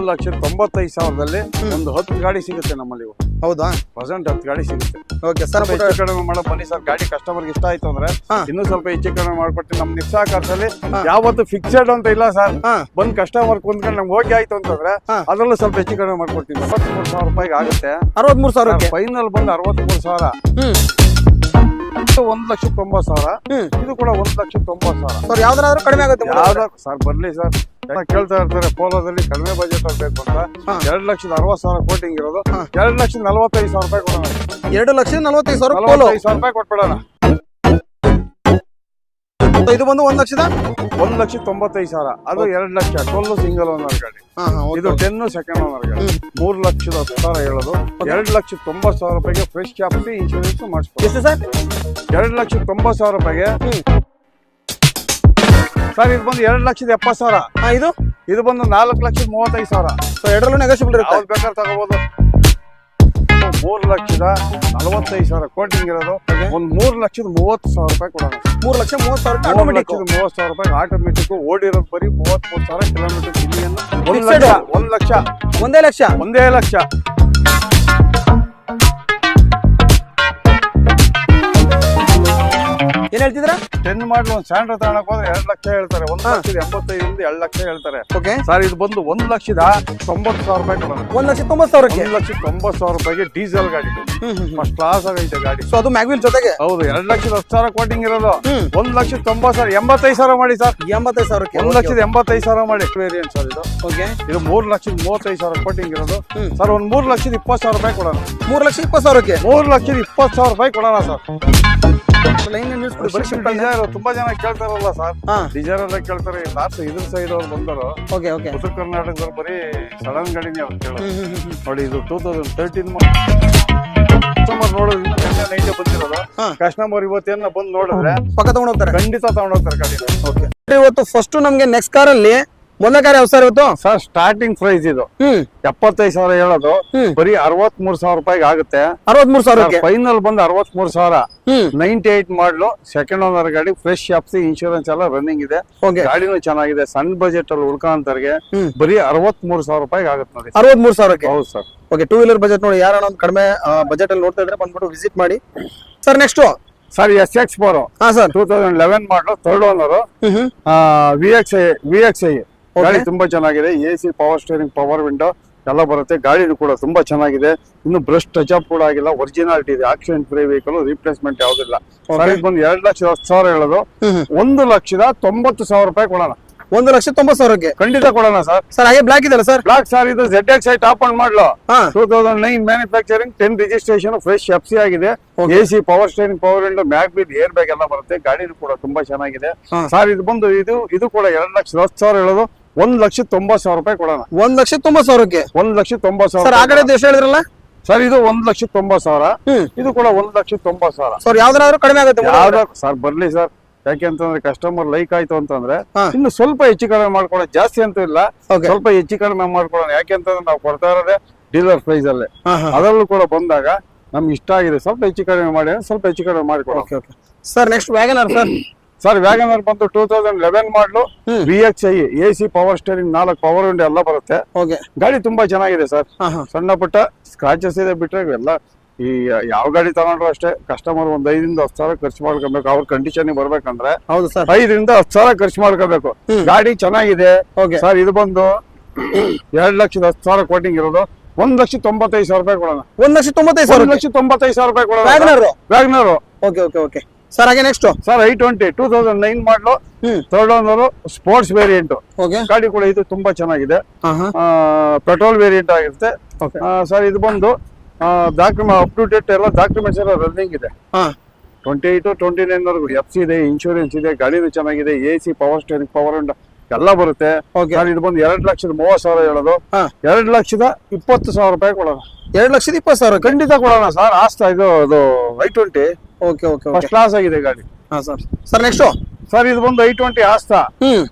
ಒಂದು ಲಕ್ಷದ ತೊಂಬತ್ತೈದು ಸಾವಿರದಲ್ಲಿ ಒಂದು ಹತ್ತು ಗಾಡಿ ಸಿಗುತ್ತೆ ನಮ್ಮಲ್ಲಿ. ಹೌದಾ? ಪ್ರೆಸೆಂಟ್ ಹತ್ತು ಗಾಡಿ ಸಿಗುತ್ತೆ. ಓಕೆ ಸರ್ ಹೆಚ್ಚು ಕಡಿಮೆ ಮಾಡೋ ಬನ್ನಿ ಸರ್ ಗಾಡಿ ಕಸ್ಟಮರ್ಗೆ ಇಷ್ಟ ಆಯ್ತು ಅಂದ್ರೆ ಇನ್ನೂ ಸ್ವಲ್ಪ ಹೆಚ್ಚು ಕಡಿಮೆ ಮಾಡ್ಕೊಟ್ಟು ನಮ್ ನಿಪ್ಸಾ ಕಾರ್ಸಲ್ಲಿ ಯಾವತ್ತು ಫಿಕ್ಸೆಡ್ ಅಂತ ಇಲ್ಲ ಸರ್. ಬಂದ್ ಕಸ್ಟಮರ್ ಕುಂತ್ಕೊಂಡು ನಮ್ಗೆ ಓಕೆ ಆಯ್ತು ಅಂತಂದ್ರೆ ಅದರಲ್ಲೂ ಸ್ವಲ್ಪ ಹೆಚ್ಚು ಕಡಿಮೆ ಮಾಡ್ಕೊಡ್ತೀನಿ. ಮೂರು ಸಾವಿರ ರೂಪಾಯಿಗೆ ಆಗುತ್ತೆ. ಅರವತ್ಮೂರು ಸಾವಿರ ಫೈನಲ್ ಬಂದು ಅರವತ್ಮೂರು ಸಾವಿರ. ಒಂದ್ ಲಕ್ಷ ತೊಂಬತ್ ಸಾವಿರ. ಇದು ಕೂಡ ಒಂದ್ ಲಕ್ಷ ತೊಂಬತ್ ಸಾವಿರ. ಸರ್ ಯಾವ್ದಾದ್ರು ಕಡಿಮೆ ಆಗುತ್ತೆ ಸರ್ ಬರ್ಲಿ ಸರ್. ಕೇಳ್ತಾ ಇರ್ತಾರೆ. ಪೋಲೋದಲ್ಲಿ ಕಡಿಮೆ ಬಜೆಟ್ ಬೇಕು ಅಂತ. ಎರಡ್ ಲಕ್ಷದ ಅರವತ್ ಸಾವಿರ ಕೋಟಿಂಗ್ ಇರೋದು. ಎರಡ್ ಲಕ್ಷದ ನಲವತ್ತೈದು ಸಾವಿರ ರೂಪಾಯಿ ಕೊಡೋಣ. ಎರಡು ಲಕ್ಷದ ನಲವತ್ತೈದು ಸಾವಿರ ನಲವತ್ತೈದು ಸಾವಿರ ರೂಪಾಯಿ ಕೊಟ್ಬಿಡೋಣ. ಇದು ಬಂದು ಒಂದ್ ಲಕ್ಷದ? ಒಂದ್ ಲಕ್ಷ ತೊಂಬತ್ತೈದು ಸಾವಿರ. ಅದು ಎರಡ್ ಲಕ್ಷ. ಟ್ವೆಲ್ ಸಿಂಗಲ್ ಓನರ್ ಗಾಡಿ ಇದು ಟೆನ್ ಸೆಕೆಂಡ್ ಓನರ್ ಗಾಡಿ ಮೂರ್ ಲಕ್ಷದ ಹತ್ತು ಸಾವಿರ ಹೇಳೋದು. ಎರಡ್ ಲಕ್ಷ ತೊಂಬತ್ತು ಸಾವಿರ ರೂಪಾಯಿಗೆ ಫ್ರೆಶ್ ಕ್ಯಾಪ್ಸಿ ಇನ್ಶೂರೆನ್ಸ್ ಮಾಡಿಸ್ಬೋದು ಎಷ್ಟು ಸರ್? ಎರಡ್ ಲಕ್ಷ ತೊಂಬತ್ತು ಸಾವಿರ ರೂಪಾಯಿಗೆ ಸರ್ ಇದು ಬಂದು ಎರಡು ಲಕ್ಷದ ಎಪ್ಪತ್ತು ಸಾವಿರ. ಹಾ ಇದು? ಇದು ಬಂದು ನಾಲ್ಕು ಲಕ್ಷದ ಮೂವತ್ತೈದು ಸಾವಿರ. ಸೊ ಎರಡರಲ್ಲೂ ನೆಗೋಷಿಯಬಲ್ ಇರುತ್ತೆ. ಅವ್ರು ಬೇಕಾದ್ರೆ ತಗೋಬೋದು. ಮೂರು ಲಕ್ಷದ ನಲವತ್ತೈದು ಸಾವಿರ ಕೋಟಿಂಗ್ ಇರೋದು ಒಂದು ಮೂರು ಲಕ್ಷದ ಮೂವತ್ತು ಸಾವಿರ ರೂಪಾಯಿ ಕೊಡೋಣ. ಮೂರು ಲಕ್ಷ ಮೂವತ್ತು ಸಾವಿರ ಮೂರ್ ಆಟೋಮೆಟಿಕ್ ಲಕ್ಷದ ಮೂವತ್ತು ಸಾವಿರ ರೂಪಾಯಿ ಆಟೋಮೆಟಿಕ್ ಓಡಿರೋದು ಬರೀ ಮೂವತ್ತ್ ಮೂರು ಸಾವಿರ ಕಿಲೋಮೀಟರ್ ಒಂದು. ಲಕ್ಷ ಒಂದು ಲಕ್ಷ. ಒಂದೇ ಲಕ್ಷ? ಒಂದೇ ಲಕ್ಷ. ಏನ್ ಹೇಳ್ತಿದ್ರ ಟೆನ್ ಮಾಡಲ್ ಒಂದ್ ಸ್ಯಾಂಡ್ರ ತಗೊಳಕ್ ಹೋದ್ರೆ ಎರಡ್ ಲಕ್ಷ ಹೇಳ್ತಾರೆ. ಒಂದ್. ಲಕ್ಷದ ಎಂಬತ್ತೈದರಿಂದ ಎರಡ್ ಲಕ್ಷ ಹೇಳ್ತಾರೆ. ಓಕೆ. ಸರ್ ಇದು ಬಂದು ಒಂದ್ ಲಕ್ಷದ ತೊಂಬತ್ತು ಸಾವಿರ ರೂಪಾಯಿ ಕೊಡೋಣ. ಒಂದ್ ಲಕ್ಷ ತೊಂಬತ್ತು ಸಾವಿರಕ್ಕೆ? ಒಂದ್ ಲಕ್ಷ ತೊಂಬತ್ತು ಸಾವಿರ ರೂಪಾಯಿಗೆ ಡೀಸೆಲ್ ಗಾಡಿ ಫಸ್ಟ್ ಕ್ಲಾಸ್ ಆಗೈತೆ ಗಾಡಿ. ಸೊ ಅದು ಮ್ಯಾಗ್ವಿಲ್ ಜೊತೆಗೆ? ಹೌದು ಎರಡ್ ಲಕ್ಷದ ಹತ್ತು ಸಾವಿರ ಕೋಟಿಂಗ್ ಇರೋದು. ಒಂದ್ ಲಕ್ಷದ ತೊಂಬತ್ ಸಾವಿರ ಎಂಬತ್ತೈದು ಸಾವಿರ ಮಾಡಿ ಸರ್. ಎಂಬತ್ತೈದು ಸಾವಿರಕ್ಕೆ? ಒಂದ್ ಲಕ್ಷದ ಎಂಬತ್ತೈದು ಸಾವಿರ ಮಾಡಿ. ಎಕ್ಸ್ಪೀರಿಯನ್ಸ್ ಸರ್ ಇದು. ಓಕೆ ಇದು ಮೂರ್ ಲಕ್ಷದ ಮೂವತ್ತೈದು ಸಾವಿರ ಕೋಟಿಂಗ್ ಇರೋದು. ಸರ್ ಒಂದ್ ಮೂರ್ ಲಕ್ಷದ ಇಪ್ಪತ್ತು ಸಾವಿರ ರೂಪಾಯಿ ಕೊಡೋಣ. ಮೂರು ಲಕ್ಷ ಇಪ್ಪತ್ತು ಸಾವಿರಕ್ಕೆ? ಮೂರ್ ಲಕ್ಷದ ಇಪ್ಪತ್ತು ಸಾವಿರ ರೂಪಾಯಿ ಕೊಡೋಣ ಸರ್. ಲೈನ್ ನಿಲ್ಸ್ಬಿಡಿ ಬರೀ ಸಿಂಪಲ್ ಡಿಸೈರ್ ತುಂಬಾ ಜನ ಕೇಳ್ತಾರಲ್ಲ ಸರ್ ಹಾ. ಡಿಸೈರ್ ಎಲ್ಲ ಕೇಳ್ತಾರೆ ಲಾಸ್ಟ್ ಇದ್ರ ಸೈಡ್ ಅವ್ರು ಬಂದರು ಓಕೆ ಓಕೆ ಉತ್ತರ ಕರ್ನಾಟಕದವ್ರು ಬರೀ ಸಡನ್ ಗಾಡಿನೇ ಅವ್ರು ಕೇಳೋದು. ನೋಡಿ ಇದು ಟೂ ತೌಸಂಡ್ ತರ್ಟೀನ್ ಕಸ್ಟಮರ್ ನೋಡೋದು ನೈಟೇ ಬಂದಿರೋದು. ಹಾ. ಕಸ್ಟಮರ್ ಇವತ್ತೇನ ಬಂದು ನೋಡಿದ್ರೆ ಪಕ್ಕ ತಗೊಂಡ್ ಹೋಗ್ತಾರೆ. ಖಂಡಿತ ತಗೊಂಡೋಗ್ತಾರೆ ಗಾಡಿ ಓಕೆ ಇವತ್ತು ಫಸ್ಟ್ ನಮ್ಗೆ ನೆಕ್ಸ್ಟ್ ಕಾರ್ ಅಲ್ಲಿ ಮೊದಲ ಯಾವ ಸರ್ ಇವತ್ತು? ಸರ್ ಸ್ಟಾರ್ಟಿಂಗ್ ಪ್ರೈಸ್ ಇದು. ಎಪ್ಪತ್ತೈದು ಸಾವಿರ ಹೇಳೋದು. ಬರೀ ಅರವತ್ ಮೂರ್ ಸಾವಿರ ರೂಪಾಯಿಗೆ ಆಗುತ್ತೆ. ಅರವತ್ಮೂರು ಸಾವಿರಕ್ಕೆ? ಫೈನಲ್ ಬಂದು ಅರವತ್ ಮೂರ್ ಸಾವಿರ. Ninety ninety eight model second owner ಗಾಡಿ ಫ್ರೆಶ್ ಎಫ್ಸಿ ಇನ್ಶೂರೆನ್ಸ್ ಎಲ್ಲ ರನ್ನಿಂಗ್ ಇದೆ. ಓಕೆ ಗಾಡಿನೂ ಚೆನ್ನಾಗಿದೆ. ಸಣ್ಣ ಬಜೆಟ್ ಅಲ್ಲಿ ಉಳ್ಕೊಂತವ್ರಿಗೆ ಹ್ಮ್. ಬರೀ ಅರವತ್ ಮೂರ್ ಸಾವಿರ ರೂಪಾಯಿಗೆ ಆಗುತ್ತೆ ನೋಡಿ ಅರವತ್ಮೂರು ಸಾವಿರಕ್ಕೆ? ಹೌದು sir. Okay two wheeler budget ನೋಡಿ ಯಾರನ್ನ ಒಂದು ಕಡಿಮೆ ಬಜೆಟ್ ಅಲ್ಲಿ ನೋಡ್ತಾ ಇದ್ರೆ ಬಂದ್ಬಿಟ್ಟು ವಿಸಿಟ್ ಮಾಡಿ. Sir next sir S X four two thousand eleven model third owner V X I V X I ಗಾಡಿ ತುಂಬಾ ಚೆನ್ನಾಗಿದೆ A C power steering power window ಎಲ್ಲ ಬರುತ್ತೆ. ಗಾಡಿನೂ ಕೂಡ ತುಂಬಾ ಚೆನ್ನಾಗಿದೆ. ಇನ್ನು ಬ್ರಷ್ ಟಚ್ ಅಪ್ ಕೂಡ ಆಗಿಲ್ಲ. ಒರಿಜಿನಾಲಿಟಿ ಇದೆ. ಆಕ್ಸಿಡೆಂಟ್ ಫ್ರೀ ವೆಹಿಕಲ್ ರಿಪ್ಲೇಸ್ಮೆಂಟ್ ಯಾವ್ದಿಲ್ಲ ಇದು ಬಂದು ಎರಡ್ ಲಕ್ಷ ಹತ್ತು ಸಾವಿರ ಹೇಳೋದು. ಒಂದು ಲಕ್ಷದ ತೊಂಬತ್ತು ಸಾವಿರ ರೂಪಾಯಿ ಕೊಡೋಣ. ಒಂದು ಲಕ್ಷ ತೊಂಬತ್ತು ಸಾವಿರಕ್ಕೆ? ಖಂಡಿತ ಕೊಡೋಣ ಸರ್ ಸರ್ ಹಾಗೆ ಬ್ಲಾಕ್ ಇದೆಲ್ಲ ಸರ್ ಬ್ಲಾಕ್ ಸರ್ ಇದು Z X I top on model two thousand nine manufacturing ten registration fresh F C ಆಗಿದೆ. A C power steering power window mag wheel air bag ಎಲ್ಲ ಬರುತ್ತೆ. ಗಾಡಿನೂ ಕೂಡ ತುಂಬಾ ಚೆನ್ನಾಗಿದೆ. ಸರ್ ಇದು ಬಂದು ಇದು ಇದು ಕೂಡ ಎರಡ್ ಲಕ್ಷ ಹತ್ತು ಸಾವಿರ ಹೇಳೋದು. ಒಂದ್ ಲಕ್ಷ ತೊಂಬತ್ ಸಾವಿರ ರೂಪಾಯಿ ಕೊಡೋಣ. ಒಂದ್ ಲಕ್ಷ ತೊಂಬತ್ ಸಾವಿರಕ್ಕೆ? ಒಂದ್ ಲಕ್ಷ ತೊಂಬತ್ ಸರ್ ಸಾವಿರ ಆ ಕಡೆ ಎಷ್ಟು ಹೇಳಿದ್ರಲ್ಲ? ಸರ್ ಇದು ಒಂದ್ ಲಕ್ಷ ತೊಂಬತ್ ಸಾವಿರ. ಹ್ಮ್. ಇದು ಕೂಡ ಒಂದ್ ಲಕ್ಷ ತೊಂಬತ್ ಸಾವಿರ. ಸರ್ ಯಾವ್ದಾದ್ರು ಕಡಿಮೆ ಆಗುತ್ತೆ ಯಾವ್ದು ಸರ್ ಬರ್ಲಿ ಸರ್. ಯಾಕೆ ಅಂತಂದ್ರೆ ಕಸ್ಟಮರ್ ಲೈಕ್ ಆಯ್ತು ಅಂತಂದ್ರೆ ಹಾ. ಇನ್ನು ಸ್ವಲ್ಪ ಹೆಚ್ಚು ಕಡಿಮೆ ಮಾಡ್ಕೊಳ್ಳೋಣ ಜಾಸ್ತಿ ಅಂತ ಇಲ್ಲ. ಸ್ವಲ್ಪ ಹೆಚ್ಚು ಕಡಿಮೆ ಮಾಡ್ಕೊಳ್ಳೋಣ. ಯಾಕೆ ಅಂತಂದ್ರೆ ನಾವು ಕೊಡ್ತಾ ಇರೋದೇ ಡೀಲರ್ ಪ್ರೈಸ್ ಅಲ್ಲಿ. ಹಾ ಹಾ. ಅದರಲ್ಲೂ ಕೂಡ ಬಂದಾಗ ನಮ್ಗೆ ಇಷ್ಟ ಆಗಿದೆ. ಸ್ವಲ್ಪ ಹೆಚ್ಚು ಕಡಿಮೆ ಮಾಡಿ ಸ್ವಲ್ಪ ಹೆಚ್ಚು ಕಡಿಮೆ ಮಾಡಿಕೊಡೋಣ. Sir next Wagon R sir sir Wagon R ಬಂದು two thousand eleven model B X I A C power steering ನಾಲ್ಕು ಪವರ್ ವಿಂಡೋ ಎಲ್ಲ ಬರುತ್ತೆ. ಓಕೆ. ಗಾಡಿ ತುಂಬಾ ಚೆನ್ನಾಗಿದೆ ಸರ್. ಸಣ್ಣ ಪುಟ್ಟ ಸ್ಕ್ರಾಚಸ್ ಇದೆ ಬಿಟ್ರೆ ಎಲ್ಲ ಈ ಯಾವ ಗಾಡಿ ತಗೊಂಡ್ರು ಅಷ್ಟೇ ಕಸ್ಟಮರ್ ಒಂದ್ ಐದರಿಂದ ಹತ್ತು ಸಾವಿರ ಖರ್ಚು ಮಾಡ್ಕೊಬೇಕು. ಅವ್ರ ಕಂಡೀಷನ್ ಬರ್ಬೇಕಂದ್ರೆ ಹೌದು ಸರ್. ಐದರಿಂದ ಹತ್ತು ಸಾವಿರ ಖರ್ಚು ಮಾಡ್ಕೋಬೇಕು. ಗಾಡಿ ಚೆನ್ನಾಗಿದೆ. ಓಕೆ. ಸರ್ ಇದು ಬಂದು ಎರಡ್ ಲಕ್ಷದ ಹತ್ತು ಸಾವಿರ ಕೋಟಿಂಗ್ ಇರೋದು. ಒಂದ್ ಲಕ್ಷ ತೊಂಬತ್ತೈದು ಸಾವಿರ ರೂಪಾಯಿ ಕೊಡೋಣ. ಒಂದ್ ಲಕ್ಷ ತೊಂಬತ್ತೈದು ಸಾವಿರ ಲಕ್ಷ ತೊಂಬತ್ತೈದು ಸಾವಿರ ರೂಪಾಯಿ ಕೊಡೋಣ. Wagon R? Wagon R. Okay okay okay. Sir ಹಾಗೆ next sir I twenty two thousand nine model third owner sports variant okay ಗಾಡಿ ಕೂಡ ಇದು ತುಂಬಾ ಚೆನ್ನಾಗಿದೆ. ಪೆಟ್ರೋಲ್ ವೇರಿಯಂಟ್ ಆಗಿರುತ್ತೆ. ಸರ್ ಇದು ಬಂದು ಡಾಕ್ಯುಮೆಂಟ್ ಅಪ್ ಟು ಡೇಟ್ ಎಲ್ಲ ಡಾಕ್ಯುಮೆಂಟ್ಸ್ ಎಲ್ಲ ರನ್ನಿಂಗ್ ಇದೆ. ಟ್ವೆಂಟಿ ಏಟ್ ಟ್ವೆಂಟಿ ನೈನ್ ವರೆಗೂ ಎಫ್ ಸಿ ಇದೆ ಇನ್ಶೂರೆನ್ಸ್ ಇದೆ ಗಾಡಿನೂ ಚೆನ್ನಾಗಿದೆ A C power steering power and ಎಲ್ಲ ಬರುತ್ತೆ. ಇದು ಬಂದು ಎರಡು ಲಕ್ಷದ ಮೂವತ್ತು ಸಾವಿರ ಹೇಳೋದು. ಎರಡು ಎರಡ್ ಲಕ್ಷದ ಇಪ್ಪತ್ತು ಸಾವಿರ ರೂಪಾಯಿ ಕೊಡೋಣ. ಎರಡು ಲಕ್ಷದ ಇಪ್ಪತ್ತು ಸಾವಿರ ಖಂಡಿತ ಕೊಡೋಣ ಸರ್ ಆಸ್ತಾ ಇದು ಅದು I twenty okay okay first class ಆಗಿದೆ ಗಾಡಿ. ಹಾ ಸರ್ ಸರ್ ನೆಕ್ಸ್ಟ್ ಸರ್ ಇದು ಬಂದು I twenty Asta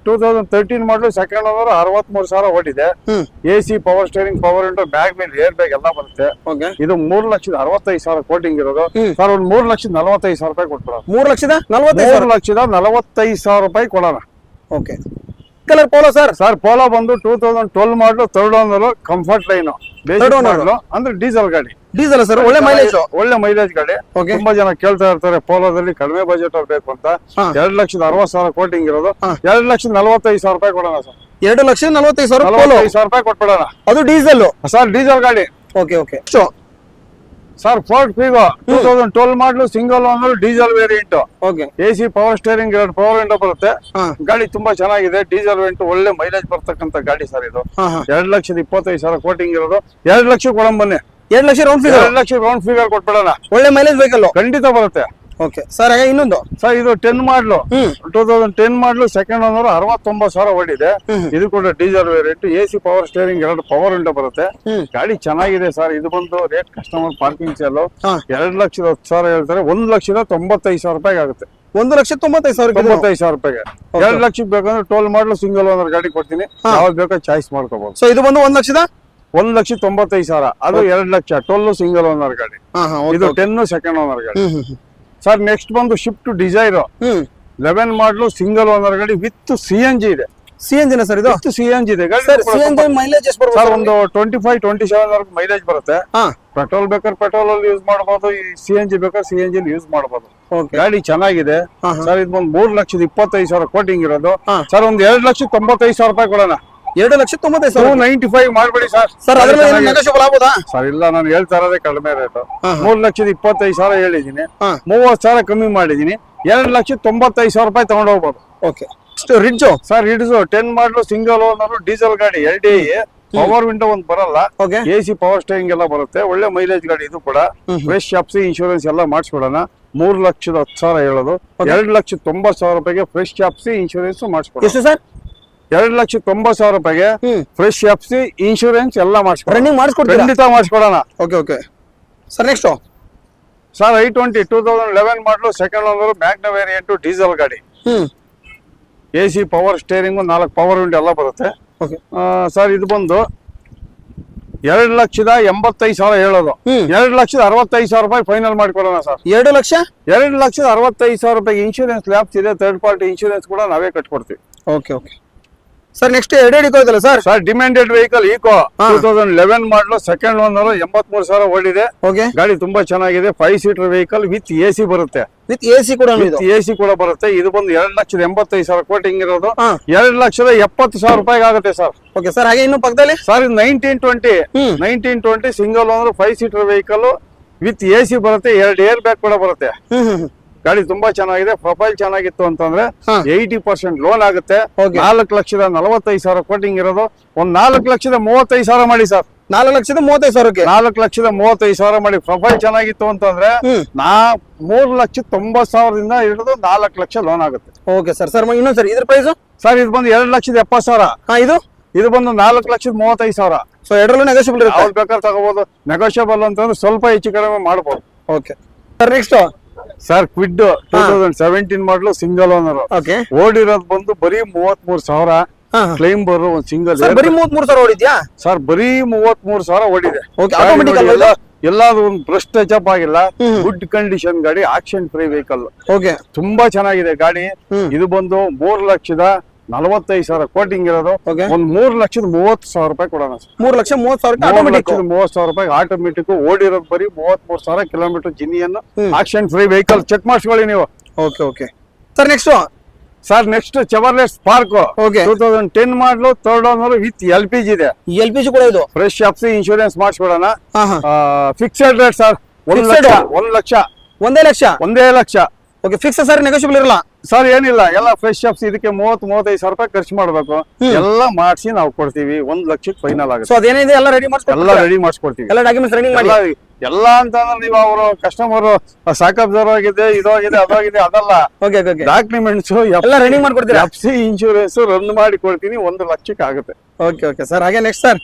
two thousand thirteen model second owner ಅರವತ್ಮೂರು ಸಾವಿರ ಓಡಿದೆ. ಹ್ಮ್. A C power steering power window bag ಮೇಲೆ ಏರ್ ಬ್ಯಾಗ್ ಎಲ್ಲ ಬರುತ್ತೆ. ಓಕೆ ಇದು ಮೂರ್ ಲಕ್ಷದ ಅರವತ್ತೈದು ಸಾವಿರ ಕೋಟಿಂಗ್ ಇರೋದು. ಸರ್ ಒಂದ್ ಮೂರ್ ಲಕ್ಷದ ನಲವತ್ತೈದು ಸಾವಿರ ರೂಪಾಯಿ ಕೊಟ್ಬಿಡೋಣ. ಮೂರು ಲಕ್ಷದ ನಲವತ್ತೈದು ಲಕ್ಷದ ನಲವತ್ತೈದು ಸಾವಿರ ರೂಪಾಯಿ ಕೊಡೋಣ. Okay colour Polo sir sir Polo ಬಂದು two thousand twelve model third owner comfort line ಅಂದ್ರೆ ಡೀಸೆಲ್ ಗಾಡಿ. ಡೀಸೆಲ್ ಸರ್ ಒಳ್ಳೆ ಮೈಲೇಜ್ ಒಳ್ಳೆ ಮೈಲೇಜ್ ಗಾಡಿ. ತುಂಬಾ ಜನ ಕೇಳ್ತಾ ಇರ್ತಾರೆ ಪೋಲೋದಲ್ಲಿ ಕಡಿಮೆ ಬಜೆಟ್ ಅಲ್ಲಿ ಬೇಕು ಅಂತ. ಎರಡ್ ಲಕ್ಷದ ಅರವತ್ ಸಾವಿರ ಕೋಟಿಂಗ್ ಇರೋದು. ಎರಡ್ ಲಕ್ಷದ ನಲವತ್ತೈದು ಸಾವಿರ ರೂಪಾಯಿ ಕೊಡೋಣ ಸರ್. ಎರಡು ಲಕ್ಷ ನಲವತ್ತೈದು ಸಾವಿರ ಸಾವಿರ ರೂಪಾಯಿ ಕೊಟ್ಬಿಡೋಣ. ಅದು ಡೀಸೆಲ್. ಸರ್ ಡೀಸೆಲ್ ಗಾಡಿ. Okay okay sir Ford Figo two thousand twelve model single owner diesel variant okay A C power steering ಎರಡು ಪವರ್ ವಿಂಡೋ ಬರುತ್ತೆ. ಗಾಡಿ ತುಂಬಾ ಚೆನ್ನಾಗಿದೆ. ಡೀಸೆಲ್ ವೇರಿಯಂಟ್ ಒಳ್ಳೆ ಮೈಲೇಜ್ ಬರ್ತಕ್ಕಂತ ಗಾಡಿ ಸರ್ ಇದು. ಎರಡ್ ಲಕ್ಷದ ಇಪ್ಪತ್ತೈದು ಸಾವಿರ ಕೋಟಿಂಗ್ ಇರೋದು. ಎರಡ್ ಲಕ್ಷ ಕೊಡೋಣ ಬನ್ನಿ. ಎರಡು ಲಕ್ಷ ರೌಂಡ್ ಫಿಗರ್ ಎರಡ್ ಲಕ್ಷ ರೌಂಡ್ ಫಿಗರ್ ಕೊಟ್ಬಿಡೋಣ. ಒಳ್ಳೆ ಮೈಲೇಜ್ ಬೇಕಲ್ಲ ಖಂಡಿತ ಬರುತ್ತೆ. ಓಕೆ ಸರ್ ಹಾಗೆ ಇನ್ನೊಂದು. ಸರ್ ಇದು ten model two thousand ten model second owner ಅರವತ್ತೊಂಬತ್ತು ಸಾವಿರ ಓಡಿದೆ. ಇದು ಕೂಡ diesel variant A C power steering ಎರಡು ಪವರ್ ವಿಂಡೋ ಬರುತ್ತೆ. ಗಾಡಿ ಚೆನ್ನಾಗಿದೆ ಸರ್ ಇದು ಬಂದು ರೇಟ್ ಕಸ್ಟಮರ್ ಪಾರ್ಕಿಂಗ್ ಸೆಲ್ ಎರಡು ಲಕ್ಷದ ಹತ್ತು ಸಾವಿರ ಹೇಳ್ತಾರೆ. ಒಂದ್ ಲಕ್ಷದ ತೊಂಬತ್ತೈದು ಸಾವಿರ ರೂಪಾಯಿ ಆಗುತ್ತೆ. ಒಂದು ಲಕ್ಷ ತೊಂಬತ್ತೈದು ಸಾವಿರ ತೊಂಬತ್ತೈದು ಸಾವಿರ ರೂಪಾಯಿಗೆ. ಎರಡು ಲಕ್ಷಕ್ಕೆ ಬೇಕಂದ್ರೆ ಟೋಲ್ ಮಾಡಲು ಸಿಂಗಲ್ ಓನರ್ ಗಾಡಿ ಕೊಡ್ತೀನಿ. ಯಾವ್ದು ಬೇಕೋ ಚಾಯ್ಸ್ ಮಾಡ್ಕೋಬಹುದು ಸೊ ಇದು ಬಂದು ಒಂದ್ ಲಕ್ಷದ? ಒಂದ್ ಲಕ್ಷ ತೊಂಬತ್ತೈದು ಸಾವಿರ. ಅದು ಎರಡ್ ಲಕ್ಷ. ಟೋಲ್ ಸಿಂಗಲ್ ಓನರ್ ಗಾಡಿ. ಇದು ಟೆನ್ ಸೆಕೆಂಡ್ ಓನರ್ ಗಾಡಿ. ಸರ್ ನೆಕ್ಸ್ಟ್ ಬಂದು Swift Dzire eleven model single owner ಗಾಡಿ ವಿತ್ ಸಿ ಎನ್ ಜಿ ಇದೆ. ಸಿ ಎನ್ ಜಿನ ಸರ್ ಇದು? ವಿತ್ ಸಿ ಎನ್ ಜಿ ಇದೆ. ಮೈಲೇಜ್ ಸರ್ ಒಂದು ಟ್ವೆಂಟಿ ಫೈವ್ ಟ್ವೆಂಟಿ ಸೆವೆನ್ ವರೆಗೂ ಮೈಲೇಜ್ ಬರುತ್ತೆ. ಪೆಟ್ರೋಲ್ ಬೇಕಾದ್ರೆ ಪೆಟ್ರೋಲ್ ಅಲ್ಲಿ ಯೂಸ್ ಮಾಡಬಹುದು ಈ ಸಿ ಎನ್ ಜಿ ಬೇಕಾದ್ರೆ ಸಿ ಎನ್ ಜಿ ಯೂಸ್ ಮಾಡಬಹುದು ಗಾಡಿ ಚೆನ್ನಾಗಿದೆ. ಸರ್ ಇದು ಒಂದ್ ಮೂರ್ ಲಕ್ಷದ ಇಪ್ಪತ್ತೈದು ಸಾವಿರ ಕೋಟಿಂಗ್ ಇರೋದು. ಸರ್ ಒಂದ್ ಎರಡ್ ಲಕ್ಷ ತೊಂಬತ್ತೈದು ಸಾವಿರ ರೂಪಾಯಿ ಕೊಡೋಣ. ಎರಡು ಲಕ್ಷ ತೊಂಬತ್ತೈದು ಟೂ ಸಾವಿರ ನೈಂಟಿ ಫೈವ್ ಮಾಡ್ಬೇಡಿ ಸರ್ ಸರ್ ಅದ್ರಲ್ಲಿ ಆಗ್ಬೋದಾ ಸರ್ ಇಲ್ಲ ನಾನು ಹೇಳ್ತಾ ಇರೋದೇ ಕಡಿಮೆ ರೇಟ್ ಹಾ. ಮೂರ್ ಲಕ್ಷದ ಇಪ್ಪತ್ತೈದು ಸಾವಿರ ಹೇಳಿದೀನಿ ಹಾ. ಮೂವತ್ತು ಸಾವಿರ ಕಮ್ಮಿ ಮಾಡಿದೀನಿ ಎರಡ್ ಲಕ್ಷ ತೊಂಬತ್ತೈದು ಸಾವಿರ ರೂಪಾಯಿ ತಗೊಂಡು ಹೋಗ್ಬೋದು. Okay Ritz? Sir Ritz ten model single owner diesel ಗಾಡಿ ಎಲ್ ಡಿ ಪವರ್ ವಿಂಡೋ ಒಂದು ಬರಲ್ಲ. Okay A C power steering ಎಲ್ಲ ಬರುತ್ತೆ. ಒಳ್ಳೆ ಮೈಲೇಜ್ ಗಾಡಿ ಇದು ಕೂಡ. ಫ್ರೆಶ್ ಶಾಪ್ಸಿ ಇನ್ಶೂರೆನ್ಸ್ ಎಲ್ಲ ಮಾಡಿಸ್ಕೊಡೋಣ ಮೂರ್ ಲಕ್ಷದ ಹತ್ತು ಸಾವಿರ ಹೇಳೋದು. ಎರಡ್ ಲಕ್ಷ ತೊಂಬತ್ತು ಸಾವಿರ ರೂಪಾಯಿಗೆ ಫ್ರೆಶ್ ಶಾಪ್ಸಿ ಇನ್ಶೂರೆನ್ಸ್ ಮಾಡಿಸ್ಕೊಡೋಣ ಎಷ್ಟು ಸರ್ ಎರಡ್ ಲಕ್ಷ ತೊಂಬತ್ತು ಸಾವಿರ ರೂಪಾಯಿಗೆ ಫ್ರೆಶ್ ಎಫ್ ಸಿ ಇನ್ಶೂರೆನ್ಸ್ ಎಲ್ಲ ಮಾಡಿಸ್ಕೊಡಿ ರನ್ನಿಂಗ್ ಮಾಡಿಸ್ಕೊಡ್ತೀರಾ? ಖಂಡಿತ ಮಾಡಿಸ್ಕೊಡೋಣ. Okay okay sir next sir I twenty two thousand eleven model second owner Magna variant diesel ಗಾಡಿ. Hmm. A C power steering ನಾಲ್ಕು ಪವರ್ ವಿಂಡೋ ಎಲ್ಲ ಬರುತ್ತೆ. ಓಕೆ ಸರ್ ಇದು ಬಂದು ಎರಡ್ ಲಕ್ಷದ ಎಂಬತ್ತೈದು ಸಾವಿರ ಹೇಳೋದು. ಎರಡು ಎರಡ್ ಲಕ್ಷದ ಅರವತ್ತೈದು ಸಾವಿರ ರೂಪಾಯಿ ಫೈನಲ್ ಮಾಡಿಕೊಡೋಣ ಸರ್ ಎರಡು ಲಕ್ಷ? ಎರಡು ಲಕ್ಷದ ಅರವತ್ತೈದು ಸಾವಿರ ರೂಪಾಯಿ ಇನ್ಶೂರೆನ್ಸ್ ಲ್ಯಾಬ್ಸ್ ಇದೆ ಥರ್ಡ್ ಪಾರ್ಟಿ ಇನ್ಶೂರೆನ್ಸ್ ಕೂಡ ನಾವೇ ಕಟ್ಕೊಡ್ತೀವಿ. ಓಕೆ ಓಕೆ ಸರ್ ನೆಕ್ಸ್ಟ್ ಎರಡು ಹಿಡಿಕೋ ಇದಲ್ಲ sir sir demanded vehicle Eeco. Two thousand eleven model second owner ಎಂಬತ್ಮೂರು ಸಾವಿರ ಓಡಿದೆ. ಓಕೆ ಗಾಡಿ ತುಂಬಾ ಚೆನ್ನಾಗಿದೆ. Five seater vehicle with A C ಬರುತ್ತೆ. ವಿತ್ ಎ ಸಿ ಕೂಡ ವಿತ್ ಎ ಸಿ ಕೂಡ ಬರುತ್ತೆ. ಇದು ಬಂದು ಎರಡ್ ಲಕ್ಷದ ಎಂಬತ್ತೈದು ಸಾವಿರ ಕೋಟಿಂಗ್ ಇರೋದು. ಎರಡ್ ಲಕ್ಷದ ಎಪ್ಪತ್ತು ಸಾವಿರ ರೂಪಾಯಿಗೆ ಆಗುತ್ತೆ ಸರ್ ಓಕೆ ಸರ್ ಹಾಗೆ ಇನ್ನು ಪಕ್ಕದಲ್ಲಿ? Sir nineteen twenty nineteen twenty single owner five seater vehicle with A C ಬರುತ್ತೆ. ಎರಡು ಏರ್ ಬ್ಯಾಗ್ ಕೂಡ ಬರುತ್ತೆ. ಗಾಡಿ ತುಂಬಾ ಚೆನ್ನಾಗಿದೆ ಪ್ರೊಫೈಲ್ ಚೆನ್ನಾಗಿತ್ತು ಅಂತಂದ್ರೆ. ಏಯ್ಟಿ ಪರ್ಸೆಂಟ್ ಲೋನ್ ಆಗುತ್ತೆ. ನಾಲ್ಕು ಲಕ್ಷದ ನಲವತ್ತೈದು ಸಾವಿರ ಕೋಟಿಂಗ್ ಇರೋದು. ಒಂದ್ ನಾಲ್ಕು ಲಕ್ಷದ ಮೂವತ್ತೈದು ಸಾವಿರ ಮಾಡಿ ಸರ್. ನಾಲ್ಕು ಲಕ್ಷದ ಮೂವತ್ತೈದು ಸಾವಿರಕ್ಕೆ? ನಾಲ್ಕು ಲಕ್ಷದ ಮೂವತ್ತೈದು ಸಾವಿರ ಮಾಡಿ ಪ್ರೊಫೈಲ್ ಚೆನ್ನಾಗಿತ್ತು ಅಂತಂದ್ರೆ ನಾ ಮೂರ್ ಲಕ್ಷ ತೊಂಬತ್ ಸಾವಿರದಿಂದ ಹಿಡಿದು ನಾಲ್ಕು ಲಕ್ಷ ಲೋನ್ ಆಗುತ್ತೆ. ಓಕೆ ಸರ್ ಸರ್ ಇನ್ನೊಂದ್ ಸರ್ ಇದ್ರ ಪ್ರೈಸ್ ಸರ್ ಇದು ಬಂದು ಎರಡು ಲಕ್ಷದ ಎಪ್ಪತ್ತು ಸಾವಿರ. ಇದು? ಇದು ಬಂದು ನಾಲ್ಕು ಲಕ್ಷದ ಮೂವತ್ತೈದು ಸಾವಿರ. ಸೊ ಎರಡರಲ್ಲೂ ನೆಗೋಷಿಯಬಲ್ ಬೇಕಾದ್ರೆ ತಗೋಬಹುದು ನೆಗೋಷಿಯಬಲ್ ಅಂತಂದ್ರೆ ಸ್ವಲ್ಪ ಹೆಚ್ಚು ಕಡಿಮೆ ಮಾಡಬಹುದು okay. Sir next sir Kwid two thousand seventeen model single owner ಓಡಿರೋದು ಬಂದು ಬರೀ ಮೂವತ್ ಮೂರ್ ಸಾವಿರ ಕ್ಲೈಮ್ ಬರೋ ಒಂದ್ ಸಿಂಗಲ್ ಬರೀ ಮೂವತ್ಮೂರು ಸಾವಿರ ಓಡಿದ್ಯಾ? ಸರ್ ಬರೀ ಮೂವತ್ ಮೂರ್ ಸಾವಿರ ಓಡಿದೆ. ಎಲ್ಲಾದ್ರೂ ಒಂದು ಬ್ರಷ್ ಟಚ್ ಅಪ್ ಆಗಿಲ್ಲ. ಗುಡ್ ಕಂಡೀಷನ್ ಗಾಡಿ ಆಕ್ಷನ್ ಫ್ರೀ ವೆಹಿಕಲ್ ಓಕೆ ತುಂಬಾ ಚೆನ್ನಾಗಿದೆ ಗಾಡಿ. ಇದು ಬಂದು ಮೂರ್ ಲಕ್ಷದ ನಲವತ್ತೈದು ಸಾವಿರ ಕೋಟಿಂಗ್ ಇರೋದು. ಒಂದ್ ಮೂರ್ ಲಕ್ಷದ ಮೂವತ್ ಸಾವಿರ ರೂಪಾಯಿ ಕೊಡೋಣ ಸರ್. ಮೂರು ಲಕ್ಷ ಮೂವತ್ ಸಾವಿರ ಮೂವತ್ ಸಾವಿರ ರೂಪಾಯಿ ಆಟೋಮೆಟಿಕ್ ಓಡಿರೋದು ಬರೀ ಮೂವತ್ ಮೂರ್ ಸಾವಿರ ಕಿಲೋಮೀಟರ್ ಜಿನಿಯನ್ನು. ಆಕ್ಷನ್ ಫ್ರೀ ವೆಹಿಕಲ್ ಚೆಕ್ ಮಾಡಿಸ್ಕೊಳ್ಳಿ ನೀವು. Okay okay sir next sir next Chevrolet Spark okay two thousand ten model third owner with L P G ಇದೆ. ಎಲ್ ಪಿ ಜಿ ಕೂಡ ಇದು. ಫ್ರೆಶ್ ಎಫ್ಸಿ ಇನ್ಶೂರೆನ್ಸ್ ಮಾಡಿಸ್ಬಿಡೋಣ. ಹಾ ಹಾ. ಫಿಕ್ಸೆಡ್ ರೇಟ್ ಸರ್ ಒಂದ್? ಲಕ್ಷ ಒಂದ್ ಲಕ್ಷ. ಒಂದೇ ಲಕ್ಷ. ಒಂದೇ lakh. Okay fix sir negotiable ಇರಲ್ಲ. ಸರ್ ಏನಿಲ್ಲ ಎಲ್ಲ ಫ್ರೆಶ್ ಅಪ್ಸ್ ಇದಕ್ಕೆ ಮೂವತ್ ಮೂವತ್ತೈದು ಸಾವಿರ ರೂಪಾಯಿ ಖರ್ಚು ಮಾಡ್ಬೇಕು. ಎಲ್ಲ ಮಾಡಿಸಿ ನಾವು ಕೊಡ್ತೀವಿ ಒಂದ್ ಲಕ್ಷಕ್ಕೆ ಫೈನಲ್ ಸೊ ಆಗುತ್ತೆ ಅದೇನಿದೆ ಎಲ್ಲ ರೆಡಿ ಎಲ್ಲ ಮಾಡ್ಸ್ಕೊಡ್ತೀರಾ ರೆಡಿ ಮಾಡಿಸ್ಕೊಡ್ತೀವಿ. ಎಲ್ಲ ಡಾಕ್ಯುಮೆಂಟ್ಸ್ ರನ್ನಿಂಗ್ ಮಾಡಿ? ಎಲ್ಲ ಎಲ್ಲ ಅಂತಂದ್ರೆ ನೀವು ಅವರು ಕಸ್ಟಮರ್ ಸಾಕಪ್ ಆಗಿದೆ ಇದಾಗಿದೆ ಅದಾಗಿದೆ ಅದಲ್ಲ. ಡಾಕ್ಯುಮೆಂಟ್ಸ್ ಎಲ್ಲ ರೆಡಿ ಮಾಡ್ಕೊಡ್ತೀವಿ ಎಫ್ ಸಿ ಇನ್ಶೂರೆನ್ಸ್ ರನ್ ಮಾಡಿ ಕೊಡ್ತೀನಿ ಒಂದು ಲಕ್ಷಕ್ಕೆ ಆಗುತ್ತೆ. ಓಕೆ ಓಕೆ ಸರ್ ಹಾಗೆ next sir